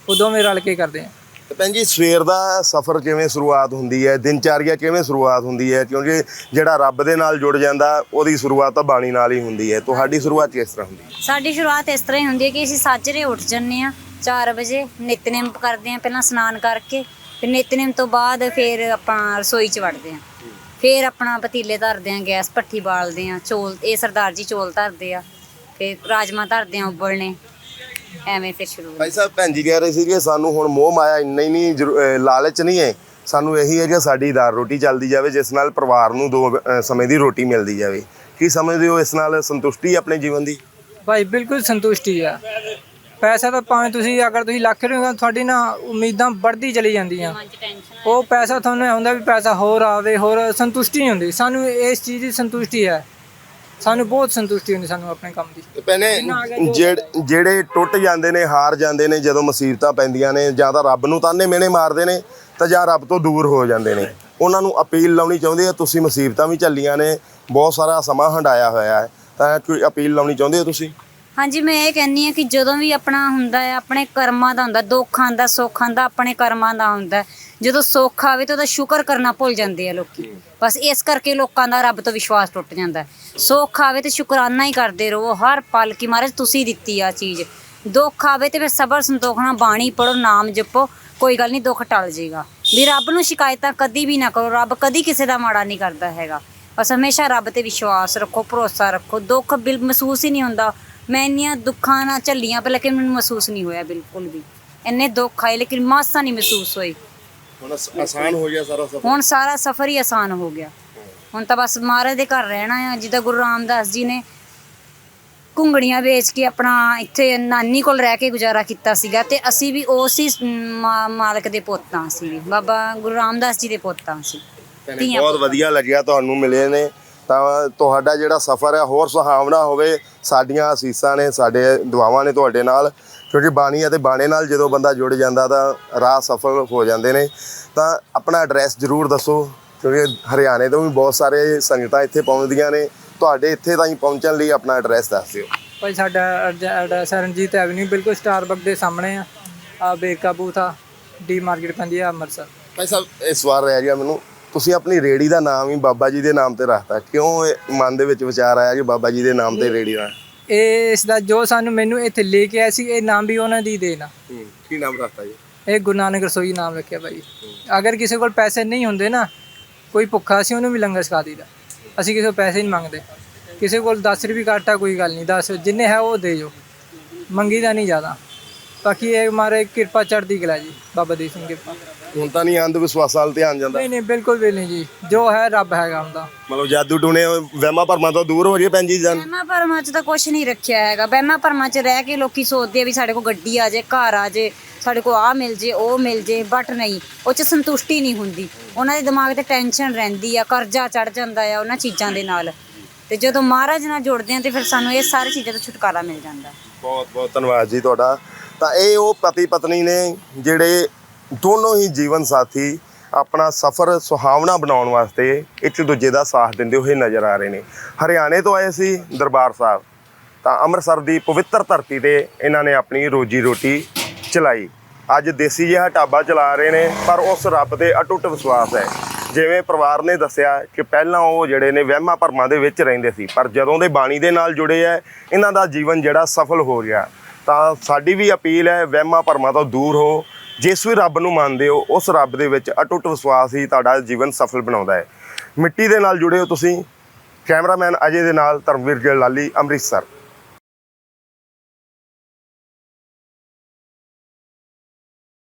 ਉਦੋਂ ਵੀ ਰਲ ਕੇ ਕਰਦੇ ਹਾਂ। ਤੇ ਭੈਣ ਜੀ, ਸਵੇਰ ਦਾ ਸਫ਼ਰ ਕਿਵੇਂ ਸ਼ੁਰੂਆਤ ਹੁੰਦੀ ਹੈ? ਦਿਨਚਾਰੀਆ ਕਿਵੇਂ ਸ਼ੁਰੂਆਤ ਹੁੰਦੀ ਹੈ? ਕਿਉਂਕਿ ਜਿਹੜਾ ਰੱਬ ਦੇ ਨਾਲ ਜੁੜ ਜਾਂਦਾ, ਉਹਦੀ ਸ਼ੁਰੂਆਤ ਤਾਂ ਬਾਣੀ ਨਾਲ ਹੀ ਹੁੰਦੀ ਹੈ। ਤੁਹਾਡੀ ਸ਼ੁਰੂਆਤ ਕਿਸ ਤਰ੍ਹਾਂ ਹੁੰਦੀ ਹੈ? ਸਾਡੀ ਸ਼ੁਰੂਆਤ ਇਸ ਤਰ੍ਹਾਂ ਹੀ ਹੁੰਦੀ ਹੈ ਕਿ ਅਸੀਂ ਸਾਜਰੇ ਉੱਠ ਜੰਨੇ ਆ 4 ਵਜੇ ਨਿਤਨੇਮ ਕਰਦੇ ਆ ਪਹਿਲਾਂ ਇਸ਼ਨਾਨ ਕਰਕੇ, ਫਿਰ ਨਿਤਨੇਮ ਤੋਂ ਬਾਅਦ ਫਿਰ ਆਪਾਂ ਰਸੋਈ 'ਚ ਵੜਦੇ ਹਾਂ। ਫਿਰ ਆਪਣਾ ਪਤੀਲੇ ਧਰਦੇ ਆ ਗੈਸ ਭੱਠੀ ਬਾਲਦੇ ਆ ਚੋਲ, ਇਹ ਸਰਦਾਰ ਜੀ ਚੋਲ ਧਰਦੇ ਆ, ਫਿਰ ਰਾਜਮਾ ਧਰਦੇ ਆ ਉਬਲਣੇ ਐਵੇਂ ਫਿਰ ਸ਼ੁਰੂ ਭਾਈ ਸਾਹਿਬ ਭੈਣ ਜੀ ਕਹਿ ਰਹੇ ਸੀ ਕਿ ਸਾਨੂੰ ਹੁਣ ਮੋਹ ਮਾਇਆ ਇੰਨਾ ਹੀ ਨਹੀਂ ਜ਼ਰੂ- ਅਹ ਲਾਲਚ ਨਹੀਂ ਹੈ। ਸਾਨੂੰ ਇਹੀ ਹੈ ਕਿ ਸਾਡੀ ਦਾਲ ਰੋਟੀ ਚੱਲਦੀ ਜਾਵੇ ਜਿਸ ਨਾਲ ਪਰਿਵਾਰ ਨੂੰ ਦੋ ਅਹ ਸਮੇਂ ਦੀ ਰੋਟੀ ਮਿਲਦੀ ਜਾਵੇ। ਕੀ ਸਮਝਦੇ ਹੋ ਇਸ ਨਾਲ ਸੰਤੁਸ਼ਟੀ ਆਪਣੇ ਜੀਵਨ ਦੀ? ਭਾਈ ਬਿਲਕੁਲ ਸੰਤੁਸ਼ਟੀ ਆ। ਪੈਸਾ ਤਾਂ ਭਾਵੇਂ ਤੁਸੀਂ ਅਗਰ ਤੁਸੀਂ ਲੱਖ ਰੁਪਏ ਤੁਹਾਡੀ ਨਾ ਉਮੀਦਾਂ ਵੱਧਦੀ ਚਲੀ ਜਾਂਦੀਆਂ। ਉਹ ਪੈਸਾ ਤੁਹਾਨੂੰ ਇਹ ਹੁੰਦਾ ਵੀ ਪੈਸਾ ਹੋਰ ਆਵੇ ਹੋਰ ਸੰਤੁਸ਼ਟੀ ਨਹੀਂ ਹੁੰਦੀ। ਸਾਨੂੰ ਇਸ ਚੀਜ਼ ਦੀ ਸੰਤੁਸ਼ਟੀ ਹੈ। ਸਾਨੂੰ ਬਹੁਤ ਸੰਤੁਸ਼ਟੀ ਹੁੰਦੀ ਸਾਨੂੰ ਆਪਣੇ ਕੰਮ ਦੀ। ਭੈਣੇ ਜਿਹੜੇ ਜਿਹੜੇ ਟੁੱਟ ਜਾਂਦੇ ਨੇ ਹਾਰ ਜਾਂਦੇ ਨੇ ਜਦੋਂ ਮੁਸੀਬਤਾਂ ਪੈਂਦੀਆਂ ਨੇ ਜਾਂ ਤਾਂ ਰੱਬ ਨੂੰ ਤਾਨੇ ਮਿਹਣੇ ਮਾਰਦੇ ਨੇ ਤਾਂ ਜਾਂ ਰੱਬ ਤੋਂ ਦੂਰ ਹੋ ਜਾਂਦੇ ਨੇ। ਉਹਨਾਂ ਨੂੰ ਅਪੀਲ ਲਾਉਣੀ ਚਾਹੁੰਦੇ ਆ ਤੁਸੀਂ ਮੁਸੀਬਤਾਂ ਵੀ ਝੱਲੀਆਂ ਨੇ ਬਹੁਤ ਸਾਰਾ ਸਮਾਂ ਹੰਡਾਇਆ ਹੋਇਆ ਹੈ। ਤਾਂ ਕੋਈ ਅਪੀਲ ਲਾਉਣੀ ਚਾਹੁੰਦੇ ਹੋ ਤੁਸੀਂ? ਹਾਂਜੀ ਮੈਂ ਇਹ ਕਹਿੰਨੀ ਆ ਕਿ ਜਦੋਂ ਵੀ ਆਪਣਾ ਹੁੰਦਾ ਹੈ ਆਪਣੇ ਕਰਮਾਂ ਦਾ ਹੁੰਦਾ ਦੁੱਖ ਆਂਦਾ ਸੁੱਖ ਆਂਦਾ ਆਪਣੇ ਕਰਮਾਂ ਦਾ ਹੁੰਦਾ। ਜਦੋਂ ਸੁੱਖ ਆਵੇ ਤਾਂ ਉਹਦਾ ਸ਼ੁਕਰ ਕਰਨਾ ਭੁੱਲ ਜਾਂਦੇ ਆ ਲੋਕੀ। ਬਸ ਇਸ ਕਰਕੇ ਲੋਕਾਂ ਦਾ ਰੱਬ ਤੋਂ ਵਿਸ਼ਵਾਸ ਟੁੱਟ ਜਾਂਦਾ। ਸੁੱਖ ਆਵੇ ਤੇ ਸ਼ੁਕਰਾਨਾ ਹੀ ਕਰਦੇ ਰਹੋ ਹਰ ਪਲ ਕਿ ਮਹਾਰਾਜ ਤੁਸੀਂ ਦਿੱਤੀ ਆ ਚੀਜ਼। ਦੁੱਖ ਆਵੇ ਤੇ ਫਿਰ ਸਬਰ ਸੰਤੋਖ ਨਾਲ ਬਾਣੀ ਪੜੋ ਨਾਮ ਜਪੋ ਕੋਈ ਗੱਲ ਨਹੀਂ ਦੁੱਖ ਟਲ ਜਾਏਗਾ ਵੀ ਰੱਬ ਨੂੰ ਸ਼ਿਕਾਇਤਾਂ ਕਦੀ ਵੀ ਨਾ ਕਰੋ ਰੱਬ ਕਦੀ ਕਿਸੇ ਦਾ ਮਾੜਾ ਨਹੀਂ ਕਰਦਾ ਹੈਗਾ। ਬਸ ਹਮੇਸ਼ਾ ਰੱਬ ਤੇ ਵਿਸ਼ਵਾਸ ਰੱਖੋ ਭਰੋਸਾ ਰੱਖੋ ਦੁੱਖ ਬਿਲ ਮਹਿਸੂਸ ਹੀ ਨਹੀਂ ਹੁੰਦਾ। ਮੈਂ ਇੰਨੀਆਂ ਦੁੱਖਾਂ ਨਾਲ ਝੱਲੀਆਂ ਪਰ ਲੇਕਿਨ ਮੈਨੂੰ ਮਹਿਸੂਸ ਨਹੀਂ ਹੋਇਆ ਬਿਲਕੁਲ ਵੀ। ਇੰਨੇ ਦੁੱਖ ਆਏ ਲੇਕਿਨ ਮਾਸਾ ਨਹੀਂ ਮਹਿਸੂਸ ਹੋਈ ਹੁਣ ਆਸਾਨ ਹੋ ਗਿਆ ਸਾਰਾ ਸਫ਼ਰ। ਹੁਣ ਸਾਰਾ ਸਫ਼ਰ ਹੀ ਆਸਾਨ ਹੋ ਗਿਆ। ਹੁਣ ਤਾਂ ਬਸ ਮਹਾਰਾਜ ਦੇ ਘਰ ਰਹਿਣਾ ਆ ਜਿੱਦਾਂ ਗੁਰੂ ਰਾਮਦਾਸ ਜੀ ਨੇ ਘੁੰਗੜੀਆਂ ਵੇਚ ਕੇ ਆਪਣਾ ਇੱਥੇ ਨਾਨੀ ਕੋਲ ਰਹਿ ਕੇ ਗੁਜ਼ਾਰਾ ਕੀਤਾ ਸੀਗਾ ਤੇ ਅਸੀਂ ਵੀ ਉਸ ਹੀ ਮਾ- ਮਾਲਕ ਦੇ ਪੁੱਤਾਂ ਸੀ ਵੀ ਬਾਬਾ ਗੁਰੂ ਰਾਮਦਾਸ ਜੀ ਦੇ ਪੁੱਤਾਂ ਸੀ। ਭੈਣੇ, ਧੀਆਂ ਬਹੁਤ ਵਧੀਆ ਲੱਗਿਆ ਤੁਹਾਨੂੰ ਮਿਲੇ ਨੇ। ਤਾਂ ਤੁਹਾਡਾ ਜਿਹੜਾ ਸਫ਼ਰ ਹੈ ਹੋਰ ਸੁਹਾਵਣਾ ਹੋਵੇ ਸਾਡੀਆਂ ਅਸੀਸਾਂ ਨੇ ਸਾਡੇ ਦੁਆਵਾਂ ਨੇ ਤੁਹਾਡੇ ਨਾਲ। ਕਿਉਂਕਿ ਬਾਣੀ ਅਤੇ ਬਾਣੇ ਨਾਲ ਜਦੋਂ ਬੰਦਾ ਜੁੜ ਜਾਂਦਾ ਤਾਂ ਰਾਹ ਸਫਲ ਹੋ ਜਾਂਦੇ ਨੇ। ਤਾਂ ਆਪਣਾ ਐਡਰੈਸ ਜ਼ਰੂਰ ਦੱਸੋ ਕਿਉਂਕਿ ਹਰਿਆਣੇ ਤੋਂ ਵੀ ਬਹੁਤ ਸਾਰੇ ਸੰਗਤਾਂ ਇੱਥੇ ਪਹੁੰਚਦੀਆਂ ਨੇ। ਤੁਹਾਡੇ ਇੱਥੇ ਤਾਈਂ ਪਹੁੰਚਣ ਲਈ ਆਪਣਾ ਐਡਰੈਸ ਦੱਸ ਦਿਓ। ਭਾਈ ਸਾਡਾ ਐਡਰੈਸ ਰਣਜੀਤ ਐਵਨਿਊ ਬਿਲਕੁਲ ਸਟਾਰਬਕ ਦੇ ਸਾਹਮਣੇ ਆ। ਆ ਬੇਕਾ ਬੂਥ ਆ ਡੀ ਮਾਰਕੀਟ ਪੈਂਦੀ ਆ ਅੰਮ੍ਰਿਤਸਰ। ਭਾਈ ਸਾਹਿਬ ਇਸ ਵਾਰ ਰਹਿ ਗਿਆ ਮੈਨੂੰ। ਤੁਸੀਂ ਆਪਣੀ ਰੇੜੀ ਦਾ ਨਾਮ ਹੀ ਬਾਬਾ ਜੀ ਦੇ ਨਾਮ ਤੇ ਰੱਖਤਾ। ਕਿਉਂ ਮਨ ਦੇ ਵਿੱਚ ਵਿਚਾਰ ਆਇਆ ਕਿ ਬਾਬਾ ਜੀ ਦੇ ਨਾਮ ਤੇ ਰੇੜੀ ਦਾ? ਇਹ ਇਸ ਦਾ ਜੋ ਸਾਨੂੰ ਮੈਨੂੰ ਇੱਥੇ ਲੈ ਕੇ ਆਇਆ ਸੀ ਇਹ ਨਾਮ ਵੀ ਉਹਨਾਂ ਦੀ ਦੇਣਾ ਕੀ ਨਾਮ ਰੱਖਤਾ ਜੀ? ਇਹ ਗੁਰੂ ਨਾਨਕ ਰਸੋਈ ਨਾਮ ਰੱਖਿਆ ਭਾਈ। ਅਗਰ ਕਿਸੇ ਕੋਲ ਪੈਸੇ ਨਹੀਂ ਹੁੰਦੇ ਨਾ ਕੋਈ ਭੁੱਖਾ ਸੀ ਉਹਨੂੰ ਵੀ ਲੰਗਰ ਛਕਾ ਦਈਦਾ। ਅਸੀਂ ਕਿਸੇ ਕੋਲ ਪੈਸੇ ਨਹੀਂ ਮੰਗਦੇ। ਕਿਸੇ ਕੋਲ 10 ਰੁਪਏ ਘਾਟਾ ਕੋਈ ਗੱਲ ਨਹੀਂ 10 ਜਿੰਨੇ ਹੈ ਉਹ ਦੇ ਜੋ। ਮੰਗੀਦਾ ਨਹੀਂ ਜ਼ਿਆਦਾ। ਬਾਕੀ ਇਹ ਮਾਰੇ ਕਿਰਪਾ ਚੜ੍ਹਦੀ ਕਲਾ ਜੀ ਬਾਬਾ ਦੀਪ ਸਿੰਘ ਕਿਰਪਾ। ਹੁਣ ਤਾਂ ਨਹੀਂ ਅੰਧ ਵਿਸ਼ਵਾਸਾਂ ਵੱਲ ਧਿਆਨ ਜਾਂਦਾ। ਨਹੀਂ ਨਹੀਂ ਬਿਲਕੁਲ ਵੀ ਨਹੀਂ ਜੀ ਜੋ ਹੈ ਰੱਬ ਹੈਗਾ ਹੁੰਦਾ ਮਤਲਬ ਜਾਦੂ ਟੂਣੇ ਵਹਿਮਾਂ ਭਰਮਾਂ ਤੋਂ ਦੂਰ ਹੋ ਜੇ ਭੈਣ ਜੀ ਜਨ। ਬਹਿਮਾ ਭਰਮਾਂ 'ਚ ਤਾਂ ਕੁਝ ਨਹੀਂ ਰੱਖਿਆ ਹੈਗਾ। ਬਹਿਮਾ ਭਰਮਾਂ 'ਚ ਰਹਿ ਕੇ ਲੋਕੀ ਸੋਚਦੇ ਆ ਵੀ ਸਾਡੇ ਕੋਲ ਗੱਡੀ ਆ ਜੇ ਘਰ ਆ ਜੇ ਸਾਡੇ ਕੋਲ ਆ ਮਿਲ ਜੇ ਉਹ ਮਿਲ ਜੇ ਬਟ ਨਹੀਂ। ਉਹ 'ਚ ਸੰਤੁਸ਼ਟੀ ਨਹੀਂ ਹੁੰਦੀ। ਉਹਨਾਂ ਦੇ ਦਿਮਾਗ ਤੇ ਟੈਨਸ਼ਨ ਰਹਿੰਦੀ ਆ ਕਰਜ਼ਾ ਚੜ ਜਾਂਦਾ ਆ ਉਹਨਾਂ ਚੀਜ਼ਾਂ ਦੇ ਨਾਲ। ਤੇ ਜਦੋਂ ਮਹਾਰਾਜ ਨਾਲ ਜੁੜਦੇ ਆ ਤੇ ਫਿਰ ਸਾਨੂੰ ਇਹ ਸਾਰੀ ਚੀਜ਼ਾਂ ਤੋਂ ਛੁਟਕਾਰਾ ਮਿਲ ਜਾਂਦਾ। ਬਹੁਤ ਬਹੁਤ ਧੰਨਵਾਦ ਜੀ ਤੁਹਾਡਾ। ਤਾਂ ਇਹ ਉਹ ਪਤੀ ਪਤਨੀ ਨੇ ਜਿਹੜੇ ਦੋਨੋਂ ਹੀ ਜੀਵਨ ਸਾਥੀ ਆਪਣਾ ਸਫ਼ਰ ਸੁਹਾਵਣਾ ਬਣਾਉਣ ਵਾਸਤੇ ਇੱਕ ਦੂਜੇ ਦਾ ਸਾਥ ਦਿੰਦੇ ਹੋਏ ਨਜ਼ਰ ਆ ਰਹੇ ਨੇ। ਹਰਿਆਣੇ ਤੋਂ ਆਏ ਸੀ ਦਰਬਾਰ ਸਾਹਿਬ। ਤਾਂ ਅੰਮ੍ਰਿਤਸਰ ਦੀ ਪਵਿੱਤਰ ਧਰਤੀ ਤੇ ਇਹਨਾਂ ਨੇ ਆਪਣੀ ਰੋਜੀ ਰੋਟੀ ਚਲਾਈ। ਅੱਜ ਦੇਸੀ ਜਿਹਾ ਢਾਬਾ ਚਲਾ ਰਹੇ ਨੇ, ਪਰ ਉਸ ਰੱਬ ਤੇ ਅਟੁੱਟ ਵਿਸ਼ਵਾਸ ਹੈ। ਜਿਵੇਂ ਪਰਿਵਾਰ ਨੇ ਦੱਸਿਆ ਕਿ ਪਹਿਲਾਂ ਉਹ ਜਿਹੜੇ ਨੇ ਵਹਿਮਾਂ ਭਰਮਾਂ ਦੇ ਵਿੱਚ ਰਹਿੰਦੇ ਸੀ, ਪਰ ਜਦੋਂ ਦੇ ਬਾਣੀ ਦੇ ਨਾਲ ਜੁੜੇ ਹੈ, ਇਹਨਾਂ ਦਾ ਜੀਵਨ ਜਿਹੜਾ ਸਫਲ ਹੋ ਗਿਆ ਤਾਂ ਸਾਡੀ ਵੀ ਅਪੀਲ ਹੈ, ਵਹਿਮਾਂ ਭਰਮਾਂ ਤੋਂ ਦੂਰ ਹੋ ਜਿਸ ਵੀ ਰੱਬ ਨੂੰ ਮੰਨਦੇ ਹੋ, ਉਸ ਰੱਬ ਦੇ ਵਿੱਚ ਅਟੁੱਟ ਵਿਸ਼ਵਾਸ ਹੀ ਤੁਹਾਡਾ ਜੀਵਨ ਸਫਲ ਬਣਾਉਂਦਾ ਹੈ। ਮਿੱਟੀ ਦੇ ਨਾਲ ਜੁੜੇ ਹੋ ਤੁਸੀਂ। ਕੈਮਰਾਮੈਨ ਅਜੇ ਦੇ ਨਾਲ ਧਰਮਵੀਰ ਜਲਾਲੀ ਅੰਮ੍ਰਿਤਸਰ।